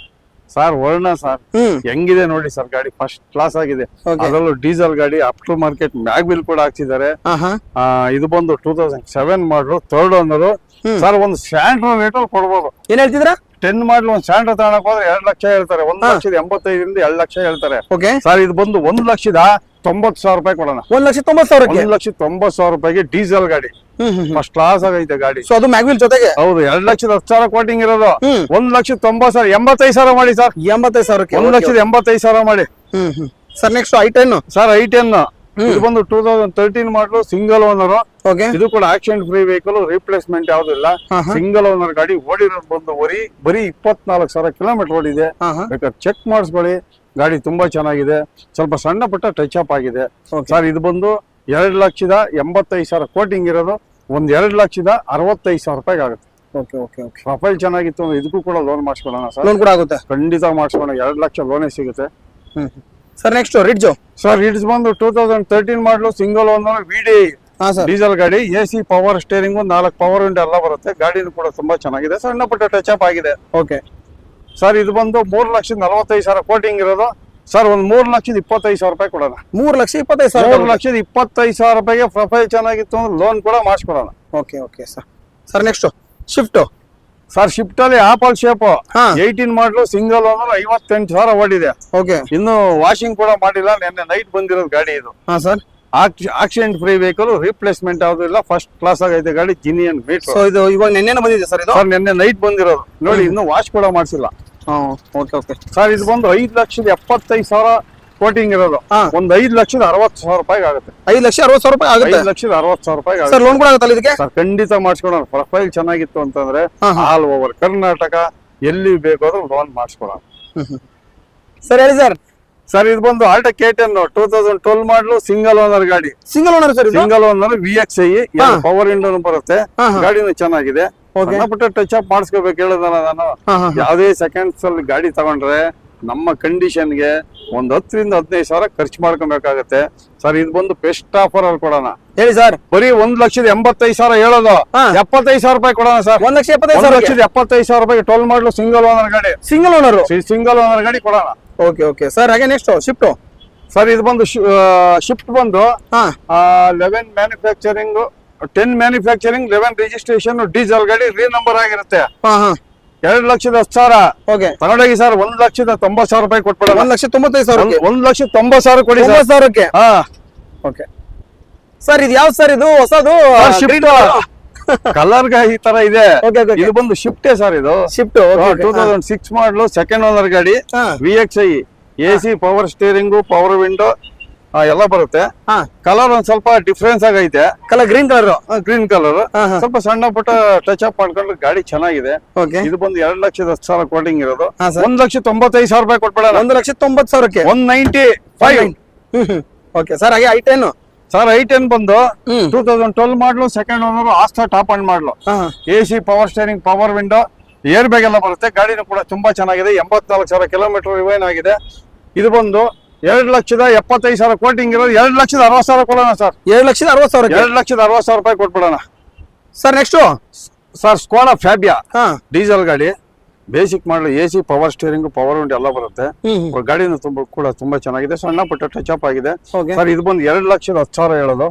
sir Verna sir ಹೆಂಗಿದೆ ನೋಡಿ ಸರ್ ಗಾಡಿ? ಫಸ್ಟ್ ಕ್ಲಾಸ್ ಆಗಿದೆ. ಅದರಲ್ಲೂ ಡೀಸೆಲ್ ಗಾಡಿ ಆಫ್ಟರ್ ಮಾರ್ಕೆಟ್ ಮ್ಯಾಗ್ ಬಿಲ್ ಕೂಡ ಹಾಕ್ಸಿದ್ದಾರೆ. ಇದು ಬಂದು two thousand seven model third owner. Sir ಒಂದು ಸ್ಯಾಂಡ್ರ ರೇಟ್ ಅಲ್ಲಿ ಕೊಡ್ಬೋದು. ಏನ್ ಹೇಳ್ತಿದ್ರ? ಟೆನ್ ಮಾಡಲು ಒಂದು ಸ್ಯಾಂಡ್ರ ತಗೊಳಕ್ ಹೋದ್ರೆ ಎರಡ್ ಲಕ್ಷ ಹೇಳ್ತಾರೆ. ಒಂದ್. ಲಕ್ಷದ ಎಂಬತ್ತೈದರಿಂದ ಎರಡ್ ಲಕ್ಷ ಹೇಳ್ತಾರೆ. ಸರ್ ಇದು ಬಂದು ಒಂದ್ ಲಕ್ಷದ ತೊಂಬತ್ ಸಾವಿರ ರೂಪಾಯಿ ಕೊಡೋಣ. ಒಂದ್ ಲಕ್ಷ ತೊಂಬತ್ ಸಾವಿರಕ್ಕೆ? ಒಂದ್ ಲಕ್ಷ ತೊಂಬತ್ ಸಾವಿರ ರೂಪಾಯಿಗೆ ಡೀಸೆಲ್ ಗಾಡಿ. ಫಸ್ಟ್ ಕ್ಲಾಸ್ ಆಗೈತೆ ಗಾಡಿ. ಸೊ ಅದು ಮ್ಯಾಗ್ವಿಲ್ ಜೊತೆಗೆ? ಹೌದು ಎರಡ್ ಲಕ್ಷದ ಹತ್ತು ಸಾವಿರ ಕೋಟಿಂಗ್ ಇರೋದು. ಒಂದ್ ಲಕ್ಷದ ತೊಂಬತ್ ಸಾವಿರ ಎಂಬತ್ತೈದು ಸಾವಿರ ಮಾಡಿ ಸರ್. ಎಂಬತ್ತೈದು ಸಾವಿರಕ್ಕೆ? ಒಂದ್ ಲಕ್ಷದ ಎಂಬತ್ತೈದು ಸಾವಿರ ಮಾಡಿ. Hmm hmm. Sir next I ten sir I ten ಇದು ಬಂದು two thousand thirteen model single owner okay ಇದು ಕೂಡ ಆಕ್ಸಿಡೆಂಟ್ ಫ್ರೀ ವೆಹಿಕಲ್ ರಿಪ್ಲೇಸ್ಮೆಂಟ್ ಹಾ. ಸಿಂಗಲ್ ಓನರ್ ಗಾಡಿ ಓಡಿರೋದು ಬಂದು ಬರೀ ಬರೀ ಇಪ್ಪತ್ನಾಲ್ಕು ಸಾವಿರ ಕಿಲೋಮೀಟರ್ ಓಡಿದೆ. ಬೇಕಾದ್ರೆ ಚೆಕ್ ಮಾಡಿಸ್ಕೊಳ್ಳಿ. ಗಾಡಿ ತುಂಬಾ ಚೆನ್ನಾಗಿದೆ. ಸ್ವಲ್ಪ ಸಣ್ಣ ಪುಟ್ಟ ಟಚ್ ಅಪ್ ಆಗಿದೆ. ಸರ್ ಇದು ಬಂದು ಎರಡ್ ಲಕ್ಷದ ಎಂಬತ್ತೈದು ಸಾವಿರ ಕೋಟಿಂಗ್ ಇರೋದು ಒಂದ್ ಎರಡು ಲಕ್ಷದ ಅರವತ್ತೈದು ಸಾವಿರ ರೂಪಾಯಿಗೆ ಆಗುತ್ತೆ. Okay okay okay. ಪ್ರೊಫೈಲ್ ಚೆನ್ನಾಗಿತ್ತು ಅಂದ್ರೆ ಇದಕ್ಕೂ ಕೂಡ ಲೋನ್ ಮಾಡಿಸ್ಕೊಳ್ಳೋಣ ಸರ್. ಲೋನ್ ಕೂಡ ಆಗುತ್ತೆ. ಖಂಡಿತ ಮಾಡಿಸ್ಕೊಳ್ಳೋಣ. ಎರಡು ಲಕ್ಷ ಲೋನೇ ಸಿಗುತ್ತೆ. ಹ್ಮ್ sir next Ritz sir Ritz ಬಂದು two thousand thirteen model single owner V D ಹಾ ಸರ್ ಡೀಸೆಲ್ ಗಾಡಿ ಎ ಸಿ ಪವರ್ ಸ್ಟೇರಿಂಗ್ ನಾಲ್ಕು ಪವರ್ ವಿಂಡೋ ಎಲ್ಲ ಬರುತ್ತೆ. ಗಾಡಿನೂ ಕೂಡ ತುಂಬಾ ಚೆನ್ನಾಗಿದೆ. ಸಣ್ಣ ಪುಟ್ಟ ಟಚ್ ಅಪ್ ಆಗಿದೆ. ಓಕೆ ಸರ್ ಇದು ಬಂದು ಮೂರು ಲಕ್ಷದ ನಲವತ್ತೈದು ಸಾವಿರ ಕೋಟಿಂಗ್ ಇರೋದು ಸರ್ ಒಂದ್ ಮೂರ್ ಲಕ್ಷದ ಇಪ್ಪತ್ತೈದು ಸಾವಿರ ರೂಪಾಯಿ ಕೊಡೋಣ. ಮೂರು ಲಕ್ಷ ಇಪ್ಪತ್ತೈದು ಸಾವಿರ ಮೂರ್ ಲಕ್ಷದ ಇಪ್ಪತ್ತೈದು ಸಾವಿರ ರೂಪಾಯಿಗೆ ಪ್ರೊಫೈಲ್ ಚೆನ್ನಾಗಿತ್ತು ಅಂದ್ರೆ ಲೋನ್ ಕೂಡ ಮಾಡಿಸ್ಕೊಡೋಣ. Okay okay sir. Sir next Swift. Sir Swift ಅಲ್ಲಿ apple shape eighteen model single owner ಐವತ್ತೆಂಟು ಸಾವಿರ ಓಡಿದೆ. ಓಕೆ. ಇನ್ನು ವಾಷಿಂಗ್ ಕೂಡ ಮಾಡಿಲ್ಲ ನಿನ್ನೆ ನೈಟ್ ಬಂದಿರೋದು ಗಾಡಿ ಇದು. ಹಾ sir. Accident free vehicle replacement ಯಾವ್ದು ಇಲ್ಲ ಫಸ್ಟ್ ಕ್ಲಾಸ್ ಆಗೈತೆ ಗಾಡಿ ಜಿನಿಯನ್ ಮೀಟ್ ಸೊ ಇದು ಇವಾಗ ನಿನ್ನೆ ಬಂದಿದೆ ಸರ್ ಇದು? ನಿನ್ನೆ ನೈಟ್ ಬಂದಿರೋದು. ನೋಡಿ ಇನ್ನು ವಾಶ್ ಕೂಡ ಮಾಡಿಸಿಲ್ಲ. ಹಾಂ ಓಕೆ ಓಕೆ ಸರ್ ಇದು ಬಂದು ಐದು ಲಕ್ಷದ ಎಪ್ಪತ್ತೈದು ಸಾವಿರ ಕೋಟಿಂಗ್ ಇರೋದು. ಒಂದು ಐದು ಲಕ್ಷದ ಅರವತ್ತು ಸಾವಿರ ರೂಪಾಯಿ ಆಗುತ್ತೆ. ಐದು ಲಕ್ಷ ಅರವತ್ತು ಸಾವಿರ ರೂಪಾಯಿ ಆಗುತ್ತೆ? ಐದು ಲಕ್ಷದ ಅರವತ್ತು ಸಾವಿರ ರೂಪಾಯಿ ಸರ್ ಲೋನ್ ಕೂಡ ಆಗುತ್ತಲ್ಲ ಇದಕ್ಕೆ? ಸರ್ ಖಂಡಿತ ಮಾಡಿಸ್ಕೊಡೋಣ ಪ್ರೊಫೈಲ್ ಚೆನ್ನಾಗಿತ್ತು ಅಂತಂದ್ರೆ. ಆಲ್ ಓವರ್ ಕರ್ನಾಟಕ ಎಲ್ಲಿ ಬೇಕಾದ್ರೂ ಲೋನ್ ಮಾಡಿಸ್ಕೊಡೋಣ ಸರ್ ಹೇಳಿ ಸರ್ ಸರ್ ಇದು ಬಂದು Alto K ten two thousand twelve model single owner ಗಾಡಿ. Single owner sir single owner V X I. Power ಇಂಡೋನು ಬರುತ್ತೆ. ಗಾಡಿನೂ ಚೆನ್ನಾಗಿದೆ. Okay. ಸಣ್ಣ ಟಚ್ ಅಪ್ ಮಾಡಿಸ್ಕೋಬೇಕು ಹೇಳಿದಾನ ನಾನು. ಯಾವುದೇ ಸೆಕೆಂಡ್ಸ್ ಅಲ್ಲಿ ಗಾಡಿ ತಗೊಂಡ್ರೆ ನಮ್ಮ ಕಂಡೀಷನ್ಗೆ ಒಂದ್ ಹತ್ತರಿಂದ ಹದಿನೈದು ಸಾವಿರ ಖರ್ಚು ಮಾಡ್ಕೊಬೇಕಾಗತ್ತೆ. ಸರ್ ಇದು ಬಂದು ಬೆಸ್ಟ್ ಆಫರ್ ಅಲ್ಲಿ ಕೊಡೋಣ. ಹೇಳಿ ಸರ್ ಬರೀ ಒಂದ್ ಲಕ್ಷದ ಎಂಬತ್ತೈದು ಸಾವಿರ ಹೇಳೋದು. ಎಪ್ಪತ್ತೈದು ಸಾವಿರ ರೂಪಾಯಿ ಕೊಡೋಣ ಸರ್ ಒಂದ್ ಲಕ್ಷ ಎಪ್ಪತ್ತೈದು ಸಾವಿರ ಲಕ್ಷದ ಎಪ್ಪತ್ತೈದು ಸಾವಿರ ರೂಪಾಯಿ ಟೋಲ್ ಮಾಡಲು ಸಿಂಗಲ್ ಓನರ್ ಗಾಡಿ. ಸಿಂಗಲ್ ಓನರ್ ಸಿಂಗಲ್ ಓನರ್ ಗಾಡಿ ಕೊಡೋಣ. ಓಕೆ ಓಕೆ ಸರ್ ಹಾಗೆ ನೆಕ್ಸ್ಟ್ ಶಿಫ್ಟ್ ಸರ್ ಇದು ಬಂದು ಶಿಫ್ಟ್ ಬಂದು eleven manufacturing ten manufacturing eleven registration diesel ಗಾಡಿ ರೀ ನಂಬರ್ ಆಗಿರುತ್ತೆ. ಹಾ ಹಾ. ಎರಡ್ ಲಕ್ಷದ ಹತ್ತು ಸಾವಿರ. ಓಕೆ. ತಗೊಂಡೋಗಿ ಸರ್ ಒಂದ್ ಲಕ್ಷದ ತೊಂಬತ್ ಸಾವಿರ ರೂಪಾಯಿ ಕೊಟ್ಬಿಡೋ ಒಂದ್ ಲಕ್ಷ ತೊಂಬತ್ತೈದು ಸಾವಿರ ಒಂದ್- ಲಕ್ಷ ತೊಂಬತ್ ಸಾವಿರ ಕೊಡಿ ಸಾವಿರಕ್ಕೆ? ಹಾ. ಓಕೆ. ಸರ್ ಇದು ಯಾವ್ದು ಸರ್ ಇದು? ಹೊಸದು? ಕಲರ್ ಈ ತರ ಇದೆ. ಇದು ಬಂದು ಶಿಫ್ಟ್ ಸರ್ ಇದು. Swift two thousand six model second owner ಗಾಡಿ. V X I A C power steering power window ಎಲ್ಲ ಬರುತ್ತೆ. ಹಾ. ಕಲರ್ ಒಂದ್ ಸ್ವಲ್ಪ ಡಿಫ್ರೆನ್ಸ್ ಆಗೈತೆ. Colour green colour green colour. ಸ್ವಲ್ಪ ಸಣ್ಣ ಪುಟ್ಟ ಟಚ್ ಅಪ್ ಮಾಡ್ಕೊಂಡ್ರೆ ಗಾಡಿ ಚೆನ್ನಾಗಿದೆ. ಓಕೆ ಇದು ಬಂದು ಎರಡ್ ಲಕ್ಷದ ಹತ್ತು ಸಾವಿರ ಕೋಟಿಂಗ್ ಇರೋದು. ಒಂದ್ ಲಕ್ಷ ತೊಂಬತ್ತೈದು ಸಾವಿರ ರೂಪಾಯಿ ಕೊಟ್ಬಿಡೋಣ. ಒಂದ್ ಲಕ್ಷ ತೊಂಬತ್ ಸಾವಿರಕ್ಕೆ? One ninety five okay sir ಹಾಗೆ I ten sir I ten ಬಂದು two thousand twelve model second owner Asta top end model A C power steering power window air bag ಎಲ್ಲ ಬರುತ್ತೆ. ಗಾಡಿನೂ ಕೂಡ ತುಂಬಾ ಚೆನ್ನಾಗಿದೆ. ಎಂಬತ್ನಾಲ್ಕು ಸಾವಿರ ಕಿಲೋಮೀಟರ್ ರಿವೈನ್ ಆಗಿದೆ. ಇದು ಬಂದು ಎರಡ್ ಲಕ್ಷದ ಎಪ್ಪತ್ತೈದು ಸಾವಿರ ಕೋಟಿಂಗ್ ಹಿಂಗಿರೋದು ಎರಡು ಲಕ್ಷದ ಅರವತ್ತು ಸಾವಿರ ಕೊಡೋಣ ಸರ್ ಎರಡು ಲಕ್ಷದ ಅರವತ್ತು ಸಾವಿರ ಎರಡು ಲಕ್ಷದ ಅರವತ್ತು ಸಾವಿರ ರೂಪಾಯಿ ಕೊಟ್ಬಿಡೋಣ. Sir next sir Skoda Fabia ಹಾ. ಡೀಸೆಲ್ ಗಾಡಿ. Basic model A C power steering power ಉಂಡ್ ಎಲ್ಲ ಬರುತ್ತೆ. ಗಾಡಿನ ತುಂಬಾ ಕೂಡ ತುಂಬಾ ಚೆನ್ನಾಗಿದೆ. ಸಣ್ಣ ಪುಟ್ಟ ಟಚ್ ಅಪ್ ಆಗಿದೆ. ಸರ್ ಇದು ಬಂದು ಎರಡ್ ಲಕ್ಷದ ಹತ್ತು ಸಾವಿರ ಹೇಳೋದು.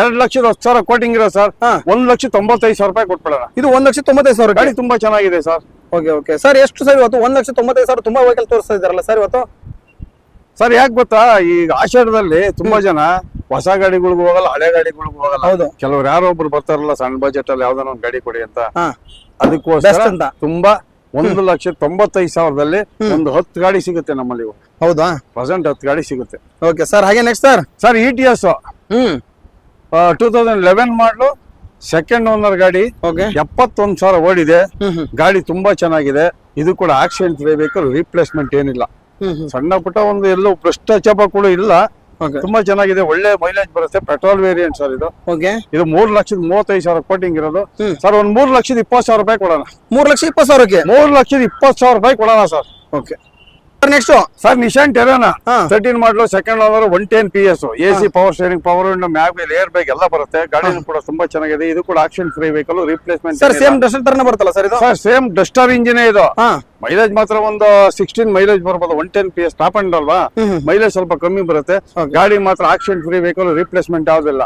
ಎರಡ್ ಲಕ್ಷದ ಹತ್ತು ಸಾವಿರ ಕೋಟಿಂಗ್ ಇರೋ ಸರ್ ಹಾ. ಒಂದ್ ಲಕ್ಷ ತೊಂಬತ್ತೈದು ಸಾವಿರ ರೂಪಾಯಿ ಕೊಟ್ಬಿಡೋಣ. ಇದು ಒಂದ್ ಲಕ್ಷ ತೊಂಬತ್ತೈದು ಸಾವಿರ ಗಾಡಿ ತುಂಬಾ ಚೆನ್ನಾಗಿದೆ ಸರ್ ಓಕೆ ಓಕೆ ಸರ್ ಎಷ್ಟು ಸರ್ ಇವತ್ತು? ಒಂದ್ ಲಕ್ಷ ತೊಂಬತ್ತೈದು ಸಾವಿರ ತುಂಬಾ ವೆಹಿಕಲ್ ತೋರಿಸ್ತಾ ಇದಾರಲ್ಲ ಸರ್ ಇವತ್ತು? ಸರ್ ಯಾಕೆ ಗೊತ್ತಾ? ಈಗ ಆಷಾಢದಲ್ಲಿ ತುಂಬಾ ಜನ ಹೊಸ ಗಾಡಿಗಳಿಗೂ ಹೋಗಲ್ಲ ಹಳೆ ಗಾಡಿಗಳಿಗೂ ಹೋಗಲ್ಲ. ಹೌದು. ಕೆಲವ್ರು ಯಾರೋ ಒಬ್ರು ಬರ್ತಾರಲ್ಲ ಸಣ್ಣ ಬಜೆಟ್ ಅಲ್ಲಿ ಯಾವ್ದಾನ ಒಂದ್ ಗಾಡಿ ಕೊಡಿ ಅಂತ. ಹಾ. ಅದಕ್ಕೋಸ್ಕರ ಅಂತ. ತುಂಬಾ ಒಂದು ಲಕ್ಷ ತೊಂಬತ್ತೈದು ಸಾವಿರದಲ್ಲಿ ಒಂದು ಹತ್ತು ಗಾಡಿ ಸಿಗುತ್ತೆ ನಮ್ಮಲ್ಲಿ ಹೌದಾ? ಪ್ರೆಸೆಂಟ್ ಹತ್ತು ಗಾಡಿ ಸಿಗುತ್ತೆ. ಓಕೆ ಸರ್ ಹಾಗೆ next sir sir Etios hmm. Two thousand eleven model second owner ಗಾಡಿ ಓಕೆ ಎಪ್ಪತ್ತೊಂದು ಸಾವಿರ ಓಡಿದೆ. ಗಾಡಿ ತುಂಬಾ ಚೆನ್ನಾಗಿದೆ. ಇದು ಕೂಡ ಆಕ್ಸಿಡೆಂಟ್ ಬೇಕಾದ್ರೆ ರಿಪ್ಲೇಸ್ಮೆಂಟ್ ಏನಿಲ್ಲ. ಸಣ್ಣ ಪುಟ್ಟ ಒಂದು ಎಲ್ಲೂ ಭ್ರಷ್ಟಾಚಾಪ ಕೂಡ ಇಲ್ಲ. ತುಂಬಾ ಚೆನ್ನಾಗಿದೆ. ಒಳ್ಳೆ ಮೈಲೇಜ್ ಬರುತ್ತೆ. ಪೆಟ್ರೋಲ್ ವೇರಿಯಂಟ್ ಸರ್ ಇದು. ಓಕೆ ಇದು ಮೂರ್ ಲಕ್ಷದ ಮೂವತ್ತೈದು ಸಾವಿರ ಕೋಟಿಂಗ್ ಇರೋದು. ಸರ್ ಒಂದ್ ಮೂರ್ ಲಕ್ಷದ ಇಪ್ಪತ್ತು ಸಾವಿರ ರೂಪಾಯಿ ಕೊಡೋಣ. ಮೂರ್ ಲಕ್ಷ ಇಪ್ಪತ್ತು ಸಾವಿರ ಮೂರ್ ಲಕ್ಷದ ಇಪ್ಪತ್ತು ಸಾವಿರ ರೂಪಾಯಿ ಕೊಡೋಣ sir okay next sir Nissan Terrano ಹಾ. Thirteen model second owner one ten P S A C power steering power window mag ಮೇಲೆ ಏರ್ ಬ್ಯಾಗ್ ಎಲ್ಲ ಬರುತ್ತೆ. ಗಾಡಿನೂ ಕೂಡ ತುಂಬಾ ಚೆನ್ನಾಗಿದೆ. ಇದು ಕೂಡ accident free vehicle replacement sir same Duster ತರನೇ ಬರ್ತಲ್ಲ ಸರ್ ಇದು? ಸರ್ ಸೇಮ್ ಡಸ್ಟರ್ ಇಂಜಿನ್ ಇದು. ಮೈಲೇಜ್ ಮಾತ್ರ ಒಂದು ಸಿಕ್ಸ್ಟೀನ್ ಮೈಲೇಜ್ ಬರ್ಬೋದು. One ten P S top end ಅಲ್ವಾ. ಮೈಲೇಜ್ ಸ್ವಲ್ಪ ಕಮ್ಮಿ ಬರುತ್ತೆ. ಗಾಡಿ ಮಾತ್ರ ಆಕ್ಷನ್ ಫ್ರೀ ವೆಹಿಕಲ್ ರಿಪ್ಲೇಸ್ಮೆಂಟ್ ಯಾವ್ದಿಲ್ಲ.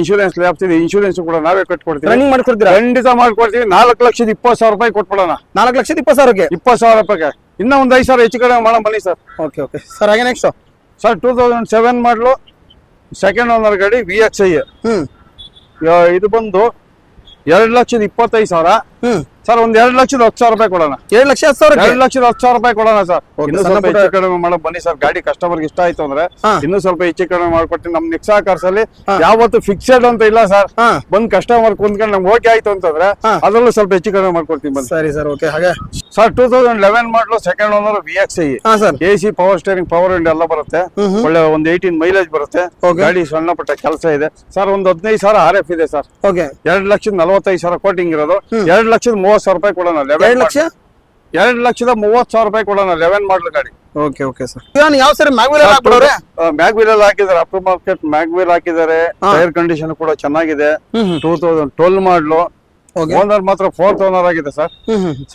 ಇನ್ಶೂರೆನ್ಸ್ ಲ್ಯಾಬ್ಸ್ ಇನ್ಶೂರೆನ್ಸ್ ಕೂಡ ನಾವೇ ಕಟ್ಕೊಡ್ತೀವಿ. ರನ್ನಿಂಗ್ ಮಾಡ್ಕೊಡ್ತೀರಾ? ಖಂಡಿತ ಮಾಡ್ಕೊಡ್ತೀವಿ. ನಾಲ್ಕು ಲಕ್ಷದ ಇಪ್ಪತ್ತು ಸಾವಿರ ರೂಪಾಯಿ ಕೊಟ್ಬಿಡೋಣ. ನಾಲ್ಕು ಲಕ್ಷದ ಇಪ್ಪತ್ತು ಸಾವಿರಕ್ಕೆ? ಇಪ್ಪತ್ತು ಸಾವಿರ ರೂಪಾಯಿಗೆ. ಇನ್ನೂ ಒಂದು ಐದು ಸಾವಿರ ಹೆಚ್ಚು ಕಡೆ ಮಾಡೋಣ ಬನ್ನಿ ಸರ್. ಓಕೆ ಓಕೆ ಸರ್ ಹಾಗೆ next sir two thousand seven model second owner ಗಾಡಿ ವಿ ಎಕ್ಸ್ ಐ ಹ್ಞೂ ಇದು ಬಂದು ಎರಡ್ ಲಕ್ಷದ ಇಪ್ಪತ್ತೈದು ಸಾವಿರ. ಸರ್ ಒಂದು ಎರಡು ಲಕ್ಷದ ಹತ್ತು ಸಾವಿರ ರೂಪಾಯಿ ಕೊಡೋಣ. ಏಳು ಲಕ್ಷ ಹತ್ತು ಸಾವಿರ ಎರಡ್ ಲಕ್ಷದ ಹತ್ತು ಸಾವಿರ ರೂಪಾಯಿ ಕೊಡೋಣ ಸರ್ ಇನ್ನೂ ಸ್ವಲ್ಪ ಹೆಚ್ಚು ಕಡಿಮೆ ಮಾಡೋ ಬನ್ನಿ ಸರ್ ಗಾಡಿ ಕಸ್ಟಮರ್ಗೆ ಇಷ್ಟ ಆಯ್ತು ಅಂದ್ರೆ ಇನ್ನೂ ಸ್ವಲ್ಪ ಹೆಚ್ಚು ಕಡಿಮೆ ಮಾಡ್ಕೊಡ್ತೀನಿ. ನಮ್ ನೆಕ್ಸಾ ಕಾರ್ಸಲ್ಲಿ ಯಾವತ್ತು ಫಿಕ್ಸೆಡ್ ಅಂತ ಇಲ್ಲ ಸರ್ ಬಂದು ಕಸ್ಟಮರ್ ಕುಂತ್ಕೊಂಡು ನಮ್ಗೆ ಓಕೆ ಆಯ್ತು ಅಂತಂದ್ರೆ ಅದರಲ್ಲೂ ಸ್ವಲ್ಪ ಹೆಚ್ಚು ಕಡಿಮೆ ಮಾಡ್ಕೊಡ್ತೀನಿ ಸರಿ ಸರ್ ಓಕೆ ಹಾಗೆ. Sir two thousand eleven model second owner V X I A C power steering power end ಎಲ್ಲ ಬರುತ್ತೆ. ಒಳ್ಳೆ ಒಂದ್ ಏಯ್ಟೀನ್ ಮೈಲೇಜ್ ಬರುತ್ತೆ. ಗಾಡಿ ಸಣ್ಣ ಪಟ್ಟ ಕೆಲಸ ಇದೆ. ಸರ್ ಒಂದ್ ಹದಿನೈದು ಸಾವಿರ ಆರ್ ಎಫ್ ಇದೆ ಸರ್. ಓಕೆ ಎರಡ್ ಲಕ್ಷದ ನಲವತ್ತೈದು ಸಾವಿರ ಕೋಟಿಂಗ್ ಇರೋದು. ಎರಡ್ ಲಕ್ಷದ ಮೂವತ್ ಸಾವಿರ ರೂಪಾಯಿ ಕೊಡೋಣ ಲೆವೆನ್ ಲಕ್ಷ? ಎರಡ್ ಲಕ್ಷದ ಮೂವತ್ ಸಾವಿರ ರೂಪಾಯಿ ಕೊಡೋಣ ಲೆವೆನ್ ಮಾಡಲ್ ಗಾಡಿ. ಓಕೆ ಓಕೆ ಸರ್ ಯಾವ ಸರಿ ಮ್ಯಾಗ್ವಿಲ್ ಹಾಕ್ಬಿಡೋರೆ? ಮ್ಯಾಗ್ವೀಲ್ ಅಲ್ಲಿ ಹಾಕಿದ್ದಾರೆ. ಅಪ್ಟರ್ ಮಾರ್ಕೆಟ್ ಮ್ಯಾಗ್ವೀಲ್ ಹಾಕಿದ್ದಾರೆ. ಟೈರ್ ಕಂಡೀಷನ್ ಕೂಡ ಚೆನ್ನಾಗಿದೆ. Two thousand twelve model owner ಮಾತ್ರ ಫೋರ್ತ್ ಓನರ್ ಆಗಿದೆ ಸರ್